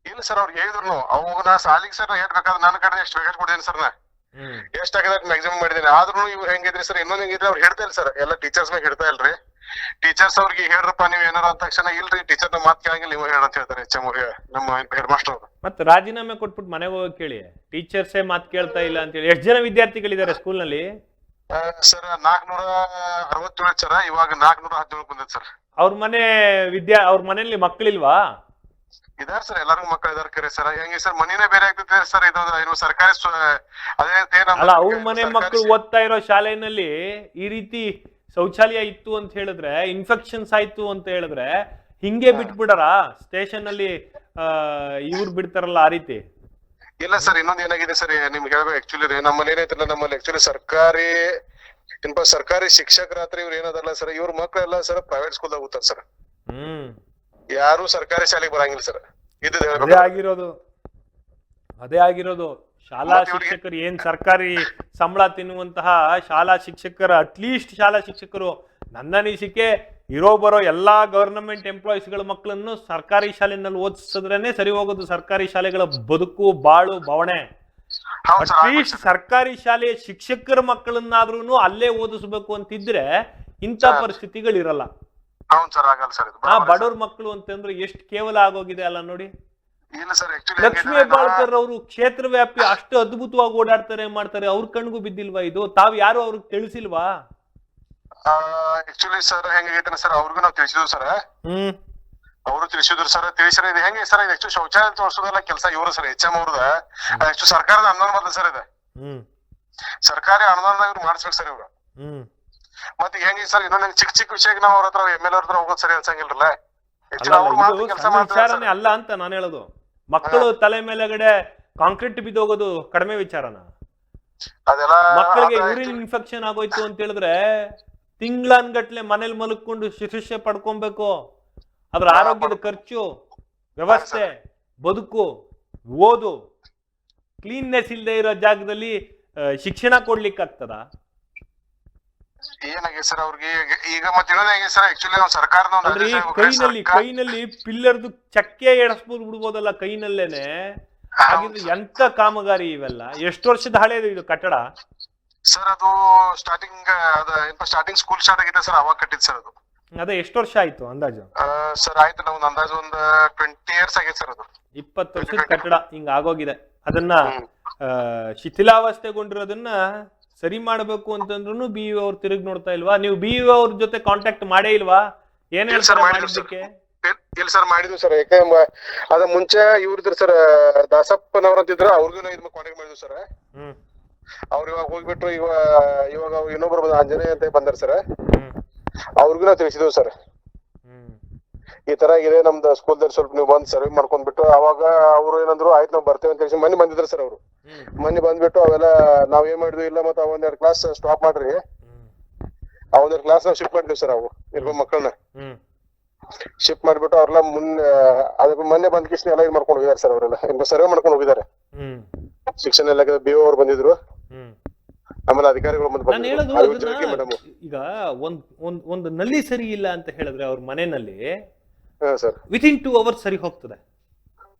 S4: ಇಲ್ಲ ಸರ್ ಅವ್ರಿಗೆ ಹೇಳಿದ್ರು ಅವಾಗ ನಾ ಸಾಲಿಗೆ ಸರ್ ಏಟ್ ಬೇಕಾದ್ರೆ ನನ್ನ ಕಡೆ ಎಷ್ಟು ಬೇಕಾದ್ರೆ ಕೊಡ್ತೀನಿ ಸರ್ ನಾ. ಎಷ್ಟ್ ಆಗಿದೆ ಮ್ಯಾಕ್ಸಿಮಮ್ ಮಾಡಿದ್ದೀನಿ. ಆದ್ರೂ ಇವ್ ಹೆಂಗಿದ್ರಿ ಸರ್ ಇನ್ನೊಂದ್ ಹೆಂಗಿದ್ರೆ ಅವ್ರು ಹೇಳ್ತಾ ಇಲ್ಲ ಸರ್ ಎಲ್ಲ ಟೀಚರ್ಸ್ ಮೇಲೆ ಹೇಳ್ತಾ ಇಲ್ರಿ. ಟೀಚರ್ಸ್ ಅವ್ರಿಗೆ ಹೇಳ್ರಪ್ಪ ನೀವ್ ಏನಾರ ಅಂದ ತಕ್ಷಣ ಇಲ್ರಿ ಟೀಚರ್ ಮಾತ್ ಕೇಳಂಗಿಲ್ಲ ನೀವು ಹೇಳ ಅಂತ ಹೇಳ್ತಾರೆ ಎಚ್ ಎಂ ನಮ್ಮ ಹೆಡ್ ಮಾಸ್ಟರ್ ಅವರು.
S1: ಮತ್ತೆ ರಾಜೀನಾಮೆ ಕೊಟ್ಬಿಟ್ಟು ಮನೆಗೆ ಹೋಗಿ ಕೇಳಿ. ಟೀಚರ್ಸೇ ಮಾತು ಕೇಳ್ತಾ ಇಲ್ಲ ಅಂತ ಹೇಳಿ ಎಷ್ಟು ಜನ ವಿದ್ಯಾರ್ಥಿಗಳಿದ್ದಾರೆ ಸ್ಕೂಲ್ನಲ್ಲಿ
S4: ಸರ್ ನಾಲ್ಕನೂರ ಅರವತ್ತೇಳು ಸರ್ ಇವಾಗ ನಾಲ್ಕನೂರ ಹದಿನೇಳು ಬಂದೈತೆ ಸರ್.
S1: ಅವ್ರ ಮನೆ ವಿದ್ಯಾ ಅವ್ರ ಮನೆಯಲ್ಲಿ ಮಕ್ಕಳಿಲ್ವಾ
S4: ಇದಾರ ಸರ್ ಎಲ್ಲರಿಗೂ ಮಕ್ಕಳು ಇದಾರ ಕರೆ ಸರ್. ಹೆಂಗೆ ಸರ್ ಮನಿನೇ ಬೇರೆ ಆಗ್ತೈತೆ ಸರ್ ಇದು ಏನು ಸರ್ಕಾರಿ ಸ್ವ- ಅದೇ ಏನಂದ್ರೆ
S1: ಅಲ್ಲ ಅವ್ರ ಮನೆ ಮಕ್ಕಳು ಓದ್ತಾ ಇರೋ ಶಾಲೆನಲ್ಲಿ ಈ ರೀತಿ ಶೌಚಾಲಯ ಇತ್ತು ಅಂತ ಹೇಳಿದ್ರೆ ಇನ್ಫೆಕ್ಷನ್ಸ್ ಆಯ್ತು ಅಂತ ಹೇಳಿದ್ರೆ ಹಿಂಗೆ ಬಿಟ್ಬಿಡರ? ಸ್ಟೇಷನ್ ಅಲ್ಲಿ ಇವ್ರು ಬಿಡ್ತಾರಲ್ಲ ಆ ರೀತಿ?
S4: ಇಲ್ಲ ಸರ್ ಇನ್ನೊಂದ್ ಏನಾಗಿದೆ ಸರ್ ನಿಮ್ಗೆ ಹೇಳ್ಬೇಕು ಆಕ್ಚುಲಿ ನಮ್ಮಲ್ಲಿ ಏನೈತಿಲ್ಲ ನಮ್ಮಲ್ಲಿ ಆಕ್ಚುಲಿ ಸರ್ಕಾರಿ ಇನ್ಪ ಸರ್ಕಾರಿ ಶಿಕ್ಷಕರಾತ್ರಿ ಇವ್ರು ಏನದಲ್ಲ ಸರ್ ಇವ್ರ ಮಕ್ಕಳೆಲ್ಲ ಸರ್ ಪ್ರೈವೇಟ್ ಸ್ಕೂಲ್ ಹೋಗುತ್ತಾರೆ ಸರ್.
S1: ಹ್ಮ್.
S4: ಯಾರು ಸರ್ಕಾರಿ ಶಾಲೆಗೆ ಬರಂಗಿಲ್ಲ ಸರ್. ಇದು
S1: ಅದೇ ಆಗಿರೋದು. ಅದೇ ಆಗಿರೋದು. ಶಾಲಾ ಶಿಕ್ಷಕರು ಏನ್ ಸರ್ಕಾರಿ ಸಂಬಳ ತಿನ್ನುವಂತಹ ಶಾಲಾ ಶಿಕ್ಷಕರ ಅಟ್ಲೀಸ್ಟ್ ಶಾಲಾ ಶಿಕ್ಷಕರು ನನ್ನ ಅನಿಸಿಕೆ ಇರೋ ಬರೋ ಎಲ್ಲಾ ಗವರ್ನಮೆಂಟ್ ಎಂಪ್ಲಾಯೀಸ್ಗಳ ಮಕ್ಕಳನ್ನು ಸರ್ಕಾರಿ ಶಾಲೆನಲ್ಲಿ ಓದಿಸಿದ್ರೇನೆ ಸರಿ ಹೋಗೋದು. ಸರ್ಕಾರಿ ಶಾಲೆಗಳ ಬದುಕು ಬಾಳು ಬವಣೆ. ಅಟ್ಲೀಸ್ಟ್ ಸರ್ಕಾರಿ ಶಾಲೆಯ ಶಿಕ್ಷಕರ ಮಕ್ಕಳನ್ನಾದ್ರೂ ಅಲ್ಲೇ ಓದಿಸ್ಬೇಕು ಅಂತಿದ್ರೆ ಇಂಥ ಪರಿಸ್ಥಿತಿಗಳಿರಲ್ಲ. ಬಡವ್ರ ಮಕ್ಕಳು ಅಂತಂದ್ರೆ ಎಷ್ಟು ಕೇವಲ ಆಗೋಗಿದೆ ಅಲ್ಲ ನೋಡಿ. ಲಕ್ಷ್ಮೀ ಹೆಬ್ಬಾಳ್ಕರ್ ಅವರು ಕ್ಷೇತ್ರ ವ್ಯಾಪಿ ಅಷ್ಟು ಅದ್ಭುತವಾಗಿ ಓಡಾಡ್ತಾರೆ ಮಾಡ್ತಾರೆ. ಅವ್ರ ಕಣ್ಗೂ ಬಿದ್ದಿಲ್ವಾ ಇದು? ತಾವ್ ಯಾರು ಅವ್ರಿಗೆ ತಿಳಿಸಿಲ್ವಾ?
S4: ಆಕ್ಚುಲಿ ಸರ್ ಹೆಂಗೈತೆ ಸರ್ ಅವ್ರಿಗೂ ನಾವು ತಿಳಿಸಿದ್ವಿ ಸರ್. ಅವರು ತಿಳಿಸಿದ್ರು ಸರ್ ತಿಳಿಸಿರ ಇದು ಹೆಂಗೆ ಸರ್ ಇದು ಶೌಚಾಲಯ ತೋರಿಸೋದೆಲ್ಲ ಕೆಲಸ ಇವರು ಸರ್ ಎಚ್ ಎಂ ಅವ್ರದ ಸರ್ಕಾರದ ಅನುದಾನ ಬರ್ತದೆ ಸರ್ ಇದು. ಸರ್ಕಾರಿ ಅನುದಾನ ಇವ್ರು ಮಾಡಿಸ್ಬೇಕು ಸರ್ ಇವ್ರು. ಮತ್ತೆ ಹೆಂಗೆ ಸರ್ ಇನ್ನೊಂದ್ ಚಿಕ್ಕ ಚಿಕ್ಕ ವಿಷಯಕ್ಕೆ ನಾವು ಅವ್ರ ಹತ್ರ ಎಂ ಎಲ್ ಅವ್ರ ಹತ್ರ ಹೋಗೋದು ಸರಿ ಅವ್ರು ಕೆಲಸ ಮಾಡ್ತಾರೆ
S1: ಅಲ್ಲ ಅಂತ ನಾನು ಹೇಳೋದು. ಮಕ್ಕಳು ತಲೆ ಮೇಲೆಗಡೆ ಕಾಂಕ್ರೀಟ್ ಬಿದ್ದೋಗೋದು ಕಡಿಮೆ ವಿಚಾರನ? ಮಕ್ಕಳಿಗೆ ಯೂರಿನ್ ಇನ್ಫೆಕ್ಷನ್ ಆಗೋಯ್ತು ಅಂತ ಹೇಳಿದ್ರೆ ತಿಂಗಳನ್ಗಟ್ಲೆ ಮನೇಲಿ ಮಲಗ್ಕೊಂಡು ಶುಶ್ರೂಷೆ ಪಡ್ಕೊಬೇಕು. ಅದ್ರ ಆರೋಗ್ಯದ ಖರ್ಚು ವ್ಯವಸ್ಥೆ ಬದುಕು ಓದು ಕ್ಲೀನ್ನೆಸ್ ಇಲ್ಲದೆ ಇರೋ ಜಾಗದಲ್ಲಿ ಶಿಕ್ಷಣ ಕೊಡ್ಲಿಕ್ಕಾಗ್ತದ?
S4: ಏನಾಗಿದೆ ಸರ್ ಅವ್ರಿಗೆ? ಈಗ- ಮತ್ತೆ ಇನ್ನೊಂದ್ ಸರ್? ಆಕ್ಚುಲಿ ಸರ್ಕಾರದ ಒಂದು
S1: ಅಲ್ರಿ
S4: ಆದೇಶ ಆಗ್ಬೇಕು.
S1: ಕೈನಲ್ಲಿ
S4: ಸರ್ಕಾರ-
S1: ಕೈನಲ್ಲಿ ಪಿಲ್ಲರ್ದು ಚಕ್ಕೆ ಎಡಸ್ಬೋದು ಬಿಡ್ಬೋದಲ್ಲ ಕೈನಲ್ಲೇನೆ? ಹಾಗಿದ್ರೆ ಎಂತ ಕಾಮಗಾರಿ ಇವೆಲ್ಲ? ಎಷ್ಟು ವರ್ಷದ ಹಳೇದು ಇದು ಕಟ್ಟಡ?
S4: ಸರ್ ಅದು ಸ್ಟಾರ್ಟಿಂಗ್ ಅದ ಸ್ಟಾರ್ಟಿಂಗ್ ಸ್ಕೂಲ್ ಸ್ಟಾರ್ಟ್ ಆಗಿದೆ ಸರ್ ಅವಾಗ ಕಟ್ಟಿದ್ ಸರ್ ಅದು.
S1: ಅದೇ ಎಷ್ಟು ವರ್ಷ ಆಯ್ತು ಅಂದಾಜು?
S4: ಸರ್ ಆಯ್ತು ನಾವು ಒಂದು ಅಂದಾಜು ಒಂದು ಟ್ವೆಂಟಿ ಇಯರ್ಸ್ ಆಗಿದೆ ಸರ್ ಅದು.
S1: ಇಪ್ಪತ್ತು ವರ್ಷದ ಕಟ್ಟಡ ಹಿಂಗ ಆಗೋಗಿದೆ. ಅದನ್ನ
S4: ಹ್ಮ್.
S1: ಆ, ಶಿಥಿಲಾವಸ್ಥೆಗೊಂಡಿರೋದನ್ನ ಸರಿ ಮಾಡಬೇಕು ಅಂತಂದ್ರು ಬಿ ಯು ಅವ್ರು ತಿರುಗಿ ನೋಡ್ತಾ ಇಲ್ವಾ? ನೀವು ಬಿ ಯು ಅವ್ರ ಜೊತೆ ಕಾಂಟ್ಯಾಕ್ಟ್ ಮಾಡೇ ಇಲ್ವಾ? ಏನ್ ಹೇಳ್ತಾರೆ. ಮಾಡಿದ್ದಕ್ಕೆ?
S4: ಇಲ್ಲ ಸರ್ ಮಾಡಿದ್ವಿ ಸರ್. ಯಾಕೆ ಅದ ಮುಂಚೆ ಇವ್ರಿದ್ರು ಸರ್ ದಾಸಪ್ಪನವ್ರ ಅಂತಿದ್ರು ಅವ್ರಿಗೂ ಇದ್ ಕಾಂಟ್ಯಾಕ್ಟ್ ಮಾಡಿದ್ವಿ ಸರ್.
S1: ಹ್ಮ್.
S4: ಅವ್ರು ಇವಾಗ ಹೋಗ್ಬಿಟ್ರು ಇವಾಗ ಇವಾಗ ಇನ್ನೊಬ್ರು ಬಂದ ಆಂಜನೇಯ ಅಂತ ಬಂದಾರ ಸರ್. ಅವ್ರಿಗೂ ನಾವು ತಿಳಿಸಿದ್ವಿ ಸರ್.
S1: ಹ್ಮ್.
S4: ಈ ತರ ಇದೆ ನಮ್ದು ಸ್ಕೂಲ್ದಲ್ಲಿ ಸ್ವಲ್ಪ ನೀವು ಬಂದ್ ಸರ್ವೆ ಮಾಡ್ಕೊಂಡ್ಬಿಟ್ಟು ಅವಾಗ ಅವ್ರು ಏನಂದ್ರು ಆಯ್ತು ನಾವು ಬರ್ತೇವೆ ಅಂತ ಹೇಳಿ ಮನೆ ಬಂದಿದ್ರು ಸರ್ ಅವರು. ಮೊನ್ನೆ ಬಂದ್ಬಿಟ್ಟು ಅವೆಲ್ಲ ನಾವ್ ಏನ್ ಮಾಡಿದ್ವಿ ಇಲ್ಲ ಮತ್ತೆ ಒಂದೆರಡು ಕ್ಲಾಸ್ ಸ್ಟಾಪ್ ಮಾಡ್ರಿ. ಆ ಒಂದೆರಡು ಕ್ಲಾಸ್ ನಾವ್ ಶಿಫ್ಟ್ ಮಾಡಿದ್ವಿ ಸರ್ ಅವು ಇರ್ಬೋ ಮಕ್ಕಳನ್ನ ಶಿಫ್ಟ್ ಮಾಡ್ಬಿಟ್ಟು ಅವ್ರೆಲ್ಲ ಮುನ್ನೆ ಅದಕ್ಕೆ ಮೊನ್ನೆ ಬಂದ್ ಕಿಸ್ನ ಎಲ್ಲ ಇದ್ ಮಾಡ್ಕೊಂಡು ಹೋಗಿದಾರೆ ಸರ್ ಅವರೆಲ್ಲ. ಇನ್ನು ಸರ್ವೆ ಮಾಡ್ಕೊಂಡು ಹೋಗಿದ್ದಾರೆ.
S1: ಹ್ಮ್.
S4: ಶಿಕ್ಷಣ ಇಲಾಖೆ ಬಿ ಅವ್ರು ಬಂದಿದ್ರು. ಆಮೇಲೆ ಅಧಿಕಾರಿಗಳು ಬಂದು
S1: ಈಗ ಒಂದ್ ಒಂದ್ ಒಂದು ನಲ್ಲಿ ಸರಿ ಇಲ್ಲ ಅಂತ ಹೇಳಿದ್ರೆ ಅವ್ರ ಮನೆಯಲ್ಲಿ
S4: ಹಾ sir
S1: within two hours ಸರಿ ಹೋಗ್ತದೆ.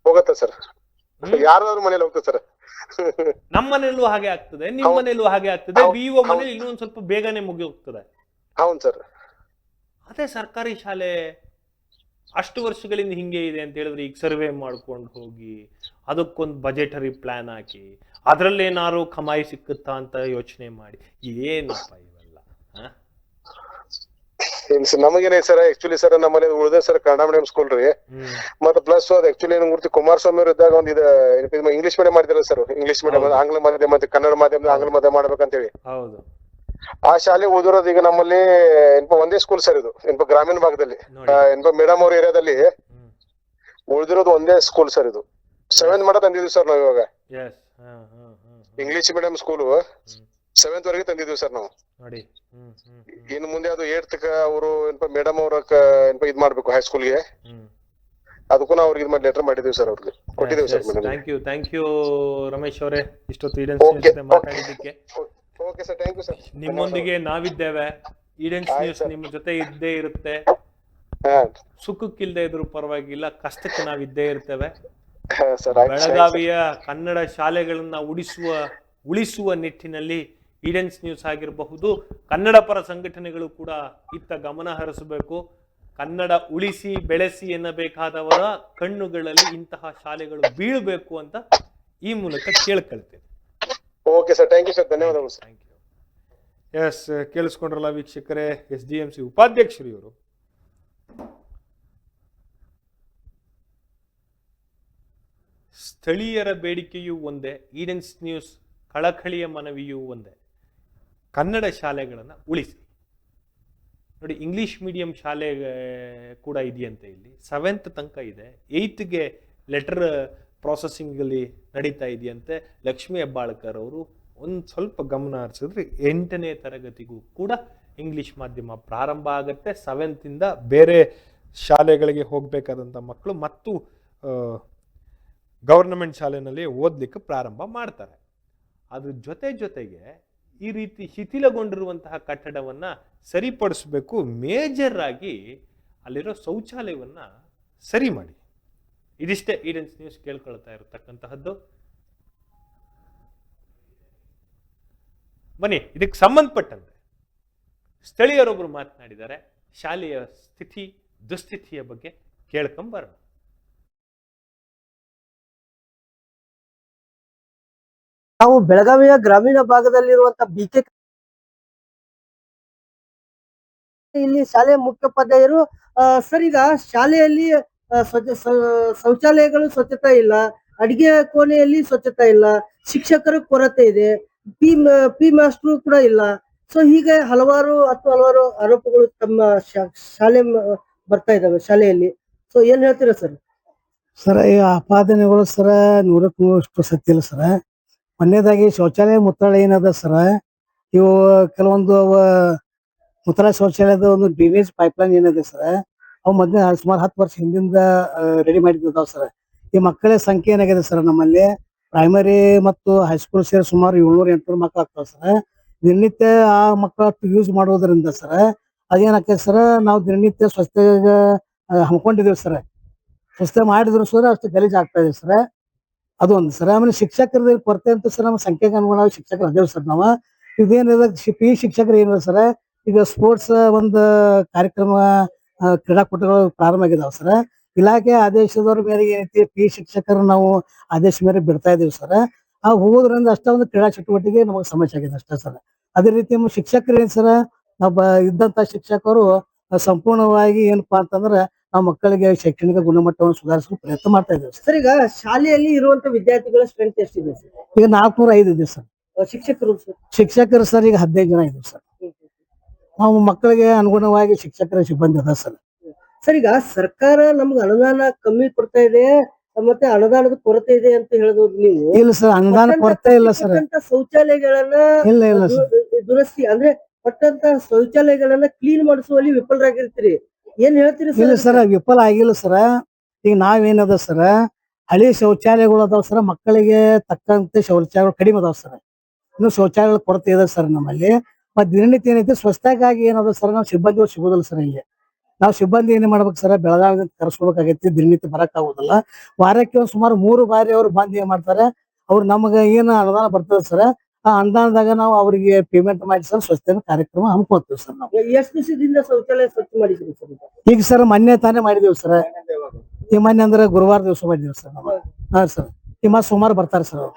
S4: ಹೋಗತ್ತೆ ಸರ್? ಯಾರಾದ್ರೂ ಮನೇಲಿ ಹೋಗ್ತದೆ ಸರ್.
S1: ನಮ್ಮ ಮನೆಯಲ್ಲೂ ಹಾಗೆ ಆಗ್ತದೆ ನಿಮ್ಮ. ಮನೆಯಲ್ಲೂ ಹಾಗೆ ಆಗ್ತದೆ
S4: ಹೌದು.
S1: ಬಿ ಒ ಮನೇಲಿ ಇನ್ನೊಂದ್ ಸ್ವಲ್ಪ ಬೇಗನೆ ಮುಗಿ ಹೋಗ್ತದೆ
S4: ಹೌದು ಸರ್.
S1: ಅದೇ ಸರ್ಕಾರಿ ಶಾಲೆ ಅಷ್ಟು ವರ್ಷಗಳಿಂದ ಹಿಂಗೆ ಇದೆ ಅಂತ ಹೇಳಿದ್ರೆ ಈಗ ಸರ್ವೆ ಮಾಡ್ಕೊಂಡು ಹೋಗಿ ಅದಕ್ಕೊಂದು ಬಜೆಟರಿ ಪ್ಲಾನ್ ಹಾಕಿ ಅದರಲ್ಲೇನಾರು ಕಮಾಯಿ ಸಿಕ್ಕುತ್ತಾ ಅಂತ ಯೋಚನೆ ಮಾಡಿ. ಏನಪ್ಪ ಇವೆಲ್ಲ ಹ?
S4: ನಮಗೇನೇ ಸರ್ ಆಕ್ಚುಲಿ ಸರ್ ನಮ್ಮಲ್ಲಿ ಉಳಿದ ಸರ್ ಕನ್ನಡ ಮೀಡಿಯಂ ಸ್ಕೂಲ್ ರೀ ಮತ್ತೆ ಪ್ಲಸ್ ಅದು ಆಕ್ಚುಲಿ ಗುರ್ತಿ ಕುಮಾರಸ್ವಾಮಿ ಅವರು ಇದ್ದಾಗ ಒಂದ್ ಇದು ಇಂಗ್ಲಿಷ್ ಮೀಡಿಯಂ ಮಾಡಿದ್ರಲ್ಲ ಸರ್ ಇಂಗ್ಲಿಷ್ ಮೀಡಿಯಂ ಆಂಗ್ಲ ಮಾಧ್ಯಮ ಮತ್ತೆ ಕನ್ನಡ ಮಾಧ್ಯಮ ಆಂಗ್ಲ ಮಾಧ್ಯಮ ಮಾಡ್ಬೇಕಂತೇಳಿ.
S1: ಹೌದು.
S4: ಆ ಶಾಲೆ ಓದಿರೋದು ಈಗ ನಮ್ಮಲ್ಲಿ ಏನಪ್ಪ ಒಂದೇ ಸ್ಕೂಲ್ ಸರ್ ಇದು ಏನಪ್ಪ ಗ್ರಾಮೀಣ ಭಾಗದಲ್ಲಿ
S1: ಏನ್ಪ
S4: ಏನಪ್ಪ ಮೇಡಮ್ ಅವ್ರ ಏರಿಯಾದಲ್ಲಿ ಉಳಿದಿರೋದು ಒಂದೇ ಸ್ಕೂಲ್ ಸರ್ ಇದು. ಸೆವೆಂತ್ ಮಾಡ ತಂದಿದ್ವಿ ಸರ್ ನಾವು ಇವಾಗ. ಇಂಗ್ಲಿಷ್ ಮೀಡಿಯಂ ಸ್ಕೂಲ್ ಸೆವೆಂತ್ ವರೆಗೆ ತಂದಿದ್ವಿ ಸರ್ ನಾವು.
S1: ನೋಡಿ.
S4: ಇನ್ ಮುಂದೆ ಅದು ಏಟ್ತ್ ಅವರು ಏನಪ್ಪ ಮೇಡಮ್ ಅವ್ರ ಏನಪ್ಪ ಇದ್ ಮಾಡ್ಬೇಕು ಹೈಸ್ಕೂಲ್ಗೆ ಅದಕ್ಕೂ ನಾವು ಅವ್ರಿಗೆ ಇದ್ ಮಾಡಿ ಲೆಟರ್ ಮಾಡಿದೀವಿ ಸರ್ ಅವ್ರಿಗೆ. ಕೊಟ್ಟಿದ್ದೀವಿ sir
S1: thank you thank you Ramesh ಅವರೇ ಇಷ್ಟೊತ್ತು
S4: ಈಡೆನ್ಸ್
S1: ಜೊತೆ ಮಾತಾಡಿದ್ದಕ್ಕೆ.
S4: Okay sir thank you sir
S1: ನಿಮ್ಮೊಂದಿಗೆ ನಾವಿದ್ದೇವೆ. Edens news. ನಿಮ್ಮ ಜೊತೆ ಇದ್ದೇ ಇರುತ್ತೆ. ಸುಖಕ್ಕಿಲ್ಲದೆ ಇದ್ರೂ ಪರವಾಗಿಲ್ಲ ಕಷ್ಟಕ್ಕೆ ನಾವು ಇದ್ದೇ ಇರ್ತೇವೆ. ಬೆಳಗಾವಿಯ ಕನ್ನಡ ಶಾಲೆಗಳನ್ನ ಉಳಿಸುವ ಉಳಿಸುವ ನಿಟ್ಟಿನಲ್ಲಿ ಈಡನ್ಸ್ ನ್ಯೂಸ್ ಆಗಿರಬಹುದು ಕನ್ನಡ ಪರ ಸಂಘಟನೆಗಳು ಕೂಡ ಇತ್ತ ಗಮನ ಹರಿಸಬೇಕು. ಕನ್ನಡ ಉಳಿಸಿ ಬೆಳೆಸಿ ಎನ್ನಬೇಕಾದವರ ಕಣ್ಣುಗಳಲ್ಲಿ ಇಂತಹ ಶಾಲೆಗಳು ಬೀಳಬೇಕು ಅಂತ ಈ ಮೂಲಕ ಕೇಳ್ಕೊಳ್ತೇನೆ.
S4: Okay sir thank you sir ಧನ್ಯವಾದಗಳು
S1: ಥ್ಯಾಂಕ್ ಯು ಎಸ್ ಕೇಳಿಸ್ಕೊಂಡ್ರಲ್ಲ ವೀಕ್ಷಕರೇ ಎಸ್ ಡಿ ಎಂ ಸಿ ಉಪಾಧ್ಯಕ್ಷರು ಇವರು. ಸ್ಥಳೀಯರ ಬೇಡಿಕೆಯೂ ಒಂದೇ ಈಡೆನ್ಸ್ ನ್ಯೂಸ್ ಕಳಕಳಿಯ ಮನವಿಯೂ ಒಂದೇ. ಕನ್ನಡ ಶಾಲೆಗಳನ್ನು ಉಳಿಸಿ. ನೋಡಿ ಇಂಗ್ಲೀಷ್ ಮೀಡಿಯಂ ಶಾಲೆ ಕೂಡ ಇದೆಯಂತೆ ಇಲ್ಲಿ. ಸೆವೆಂತ್ ತನಕ ಇದೆ. ಏಯ್ತ್ಗೆ ಲೆಟರ್ ಪ್ರಾಸೆಸಿಂಗಲ್ಲಿ ನಡೀತಾ ಇದೆಯಂತೆ. ಲಕ್ಷ್ಮೀ ಹೆಬ್ಬಾಳ್ಕರ್ ಅವರು ಒಂದು ಸ್ವಲ್ಪ ಗಮನ ಹರಿಸಿದ್ರೆ ಎಂಟನೇ ತರಗತಿಗೂ ಕೂಡ ಇಂಗ್ಲೀಷ್ ಮಾಧ್ಯಮ ಪ್ರಾರಂಭ ಆಗುತ್ತೆ. ಸೆವೆಂತಿಂದ ಬೇರೆ ಶಾಲೆಗಳಿಗೆ ಹೋಗಬೇಕಾದಂಥ ಮಕ್ಕಳು ಮತ್ತು ಗವರ್ನಮೆಂಟ್ ಶಾಲೆನಲ್ಲಿ ಓದಲಿಕ್ಕೆ ಪ್ರಾರಂಭ ಮಾಡ್ತಾರೆ. ಅದ್ರ ಜೊತೆ ಜೊತೆಗೆ ಈ ರೀತಿ ಶಿಥಿಲಗೊಂಡಿರುವಂತಹ ಕಟ್ಟಡವನ್ನ ಸರಿಪಡಿಸಬೇಕು, ಮೇಜರ್ ಆಗಿ ಅಲ್ಲಿರೋ ಶೌಚಾಲಯವನ್ನು ಸರಿ ಮಾಡಿ. ಇದಿಷ್ಟೇ ಈಡನ್ಸ್ ನ್ಯೂಸ್ ಕೇಳ್ಕೊಳ್ತಾ ಇರತಕ್ಕಂತಹದ್ದು. ಬನ್ನಿ, ಇದಕ್ಕೆ ಸಂಬಂಧಪಟ್ಟಂತೆ ಸ್ಥಳೀಯರೊಬ್ಬರು ಮಾತನಾಡಿದ್ದಾರೆ. ಶಾಲೆಯ ಸ್ಥಿತಿ, ದುಸ್ಥಿತಿಯ ಬಗ್ಗೆ ಕೇಳ್ಕೊಂಬರೋಣ
S5: ನಾವು ಬೆಳಗಾವಿಯ ಗ್ರಾಮೀಣ ಭಾಗದಲ್ಲಿರುವಂತ ಬಿಕೆ ಇಲ್ಲಿ ಶಾಲೆಯ ಮುಖ್ಯೋಪಾಧ್ಯಾಯರು ಸರ್ ಈಗ ಶಾಲೆಯಲ್ಲಿ ಶೌಚಾಲಯಗಳು ಸ್ವಚ್ಛತೆ ಇಲ್ಲ, ಅಡಿಗೆ ಕೋಣೆಯಲ್ಲಿ ಸ್ವಚ್ಛತೆ ಇಲ್ಲ, ಶಿಕ್ಷಕರ ಕೊರತೆ ಇದೆ, ಪಿ ಪಿ ಮಾಸ್ಟರ್ ಕೂಡ ಇಲ್ಲ. ಸೊ ಹೀಗೆ ಹಲವಾರು ಅಥವಾ ಹಲವಾರು ಆರೋಪಗಳು ತಮ್ಮ ಶಾಲೆ ಬರ್ತಾ ಇದಾವೆ ಶಾಲೆಯಲ್ಲಿ. ಸೊ ಏನ್ ಹೇಳ್ತೀರಾ ಸರ್?
S6: ಸರ್, ಈ ಆಪಾದನೆಗಳು ಸರ ನೂರಕ್ಕೆ ನೂರಷ್ಟು ಸತ್ಯ ಇಲ್ಲ ಸರ. ಮೊನ್ನೇದಾಗಿ ಶೌಚಾಲಯ ಮುತ್ತಾಳ ಏನದ ಸರ? ಇವು ಕೆಲವೊಂದು ಅವ ಮುತ್ತಾಳ ಶೌಚಾಲಯದ ಒಂದು ಡ್ರೈನೇಜ್ ಪೈಪ್ಲೈನ್ ಏನದ ಸರ? ಅವು ಮೊದ್ಲೇ ಸುಮಾರು ಹತ್ತು ವರ್ಷ ಹಿಂದಿಂದ ರೆಡಿ ಮಾಡಿದ್ದಾವ ಸರ್. ಈ ಮಕ್ಕಳ ಸಂಖ್ಯೆ ಏನಾಗಿದೆ ಸರ್ ನಮ್ಮಲ್ಲಿ? ಪ್ರೈಮರಿ ಮತ್ತು ಹೈಸ್ಕೂಲ್ ಸೇರಿ ಸುಮಾರು ಏಳ್ನೂರ ಎಂಟ್ನೂರು ಮಕ್ಕಳು ಆಗ್ತಾವೆ ಸರ್. ದಿನನಿತ್ಯ ಆ ಮಕ್ಕಳು ಯೂಸ್ ಮಾಡೋದ್ರಿಂದ ಸರ್ ಅದೇನಾಗ್ತದೆ ಸರ್, ನಾವು ದಿನನಿತ್ಯ ಸ್ವಚ್ಛತೆ ಹಮ್ಮಿಕೊಂಡಿದ್ದೀವಿ ಸರ್. ಸ್ವಚ್ಛತೆ ಮಾಡಿದ್ರು ಸರ್ ಅಷ್ಟು ಗಲೀಜ್ ಆಗ್ತಾ ಇದೆ ಸರ್. ಅದು ಒಂದು ಸರ್. ಆಮೇಲೆ ಶಿಕ್ಷಕರದ ಕೊರತೆ ಅಂತ ಸರ್ ನಮ್ಮ ಸಂಖ್ಯೆಗೆ ಅನುಗುಣವಾಗಿ ಶಿಕ್ಷಕರು ಅದೇವ್ ಸರ್ ನಾವು. ಇದೇನಿದೆ ಪಿ ಶಿಕ್ಷಕರು ಏನಿದೆ ಸರ್, ಈಗ ಸ್ಪೋರ್ಟ್ಸ್ ಒಂದು ಕಾರ್ಯಕ್ರಮ ಕ್ರೀಡಾಕೂಟಗಳು ಪ್ರಾರಂಭ ಆಗಿದಾವ ಸರ್. ಇಲಾಖೆ ಆದೇಶದವ್ರ ಮೇರೆಗೆ ಏನೈತಿ, ಪಿ ಶಿಕ್ಷಕರು ನಾವು ಆದೇಶ ಮೇರೆ ಬಿಡ್ತಾ ಇದೀವಿ ಸರ್. ಆ, ಹೋಗೋದ್ರಿಂದ ಅಷ್ಟೇ ಒಂದು ಕ್ರೀಡಾ ಚಟುವಟಿಕೆ ನಮಗೆ ಸಮಸ್ಯೆ ಆಗಿದೆ ಅಷ್ಟೇ ಸರ್. ಅದೇ ರೀತಿ ನಮ್ಮ ಶಿಕ್ಷಕರು ಏನ್ ಸರ್, ನಾವು ಇದ್ದಂತ ಶಿಕ್ಷಕರು ಸಂಪೂರ್ಣವಾಗಿ ಏನಪ್ಪಾ ಅಂತಂದ್ರೆ ನಾವು ಮಕ್ಕಳಿಗೆ ಶೈಕ್ಷಣಿಕ ಗುಣಮಟ್ಟವನ್ನು ಸುಧಾರಿಸಲು ಪ್ರಯತ್ನ ಮಾಡ್ತಾ ಇದ್ದೇವೆ ಸರ್.
S5: ಸರ್ ಈಗ ಶಾಲೆಯಲ್ಲಿ ಇರುವಂತ ವಿದ್ಯಾರ್ಥಿಗಳ ಸ್ಟ್ರೆಂತ್ ಎಷ್ಟಿದೆ ಸರ್?
S6: ಈಗ ನಾಲ್ಕುನೂರ ಐದು ಇದೆ ಸರ್.
S5: ಅಹ್ ಶಿಕ್ಷಕರು ಸರ್?
S6: ಶಿಕ್ಷಕರು ಸರ್ ಈಗ ಹದಿನೈದು ಜನ ಇದ್ದೀವಿ ಸರ್. ನಾವು ಮಕ್ಕಳಿಗೆ ಅನುಗುಣವಾಗಿ ಶಿಕ್ಷಕರ ಸಿಬ್ಬಂದಿ ಅದ ಸರ್.
S5: ಸರ್ ಈಗ ಸರ್ಕಾರ ನಮ್ಗೆ ಅನುದಾನ ಕಮ್ಮಿ ಕೊಡ್ತಾ ಇದೆ ಮತ್ತೆ ಅನುದಾನದ ಕೊರತೆ ಇದೆ ಅಂತ ಹೇಳಿದ್ರು ನೀವು
S6: ಇಲ್ಲ ಸರ್ ಅನುದಾನ ಕೊರತೆ ಇಲ್ಲ ಸರ್.
S5: ಕೊಟ್ಟಂತ ಶೌಚಾಲಯಗಳನ್ನ
S6: ಇಲ್ಲ ಇಲ್ಲ ಸರ್.
S5: ದು- ದುರಸ್ತಿ ಅಂದ್ರೆ ಕೊಟ್ಟಂತ ಶೌಚಾಲಯಗಳನ್ನ ಕ್ಲೀನ್ ಮಾಡಿಸುವಲ್ಲಿ ವಿಫಲರಾಗಿರ್ತೀರಿ. ಏನ್ ಹೇಳ್ತೀರಿ
S6: ಇಲ್ಲ
S5: ಸರ್
S6: ಸರ್ ವಿಫಲ ಆಗಿಲ್ಲ ಸರ್. ಈಗ ನಾವೇನದ ಸರ್? ಹಳಿ ಶೌಚಾಲಯಗಳು ಅದಾವ ಸರ್, ಮಕ್ಕಳಿಗೆ ತಕ್ಕಂತೆ ಶೌಚಾಲಯಗಳು ಕಡಿಮೆ ಅದಾವ ಸರ್. ಇನ್ನು ಶೌಚಾಲಯಗಳ ಕೊರತೆ ಇದೆ ಸರ್ ನಮ್ಮಲ್ಲಿ. ಮತ್ತೆ ದಿನನಿತ್ಯ ಏನೈತೆ ಸ್ವಚ್ಛತೆಗಾಗಿ ಏನದ ಸರ್, ನಾವು ಸಿಬ್ಬಂದಿಗಳು ಸಿಗೋದಿಲ್ಲ ಸರ್ ಇಲ್ಲಿ. ನಾವು ಸಿಬ್ಬಂದಿ ಏನ್ ಮಾಡ್ಬೇಕು ಸರ್ ಬೆಳಗಾವಿ ಕರ್ಸ್ಕೊಬೇಕಾಗೈತಿ, ದಿನನಿತ್ಯ ಬರಕ್ ಆಗುದಿಲ್ಲ. ವಾರಕ್ಕೆ ಸುಮಾರು ಮೂರು ಬಾರಿ ಅವ್ರು ಬಂದ್ ಏನ್ ಮಾಡ್ತಾರೆ, ಅವ್ರು ನಮಗ ಏನ್ ಅನುದಾನ ಬರ್ತದೆ ಸರ್ ಆ ಅನುದಾನದಾಗ ನಾವು ಅವರಿಗೆ ಪೇಮೆಂಟ್ ಮಾಡಿ ಸರ್ ಸ್ವಚ್ಛತೆ ಕಾರ್ಯಕ್ರಮ ಹಮ್ಮಿಕೊಳ್ತೀವಿ ಸರ್ ನಾವು.
S5: ಎಷ್ಟು ದಿವಸದಿಂದ ಶೌಚಾಲಯ ಸ್ವಚ್ಛ ಮಾಡಿದ್ರಿ ಸರ್
S6: ಈಗ? ಸರ್ ಮೊನ್ನೆ ತಾನೇ ಮಾಡಿದೀವಿ ಸರ್. ಈ ಮೊನ್ನೆ ಅಂದ್ರೆ ಗುರುವಾರ ದಿವಸ ಮಾಡಿದೀವಿ ಸರ್ ನಾವು. ಹಾ ಸರ್. ಈ ಮತ್ತೆ ಸೋಮವಾರ ಬರ್ತಾರೆ ಸರ್ ಅವ್ರು.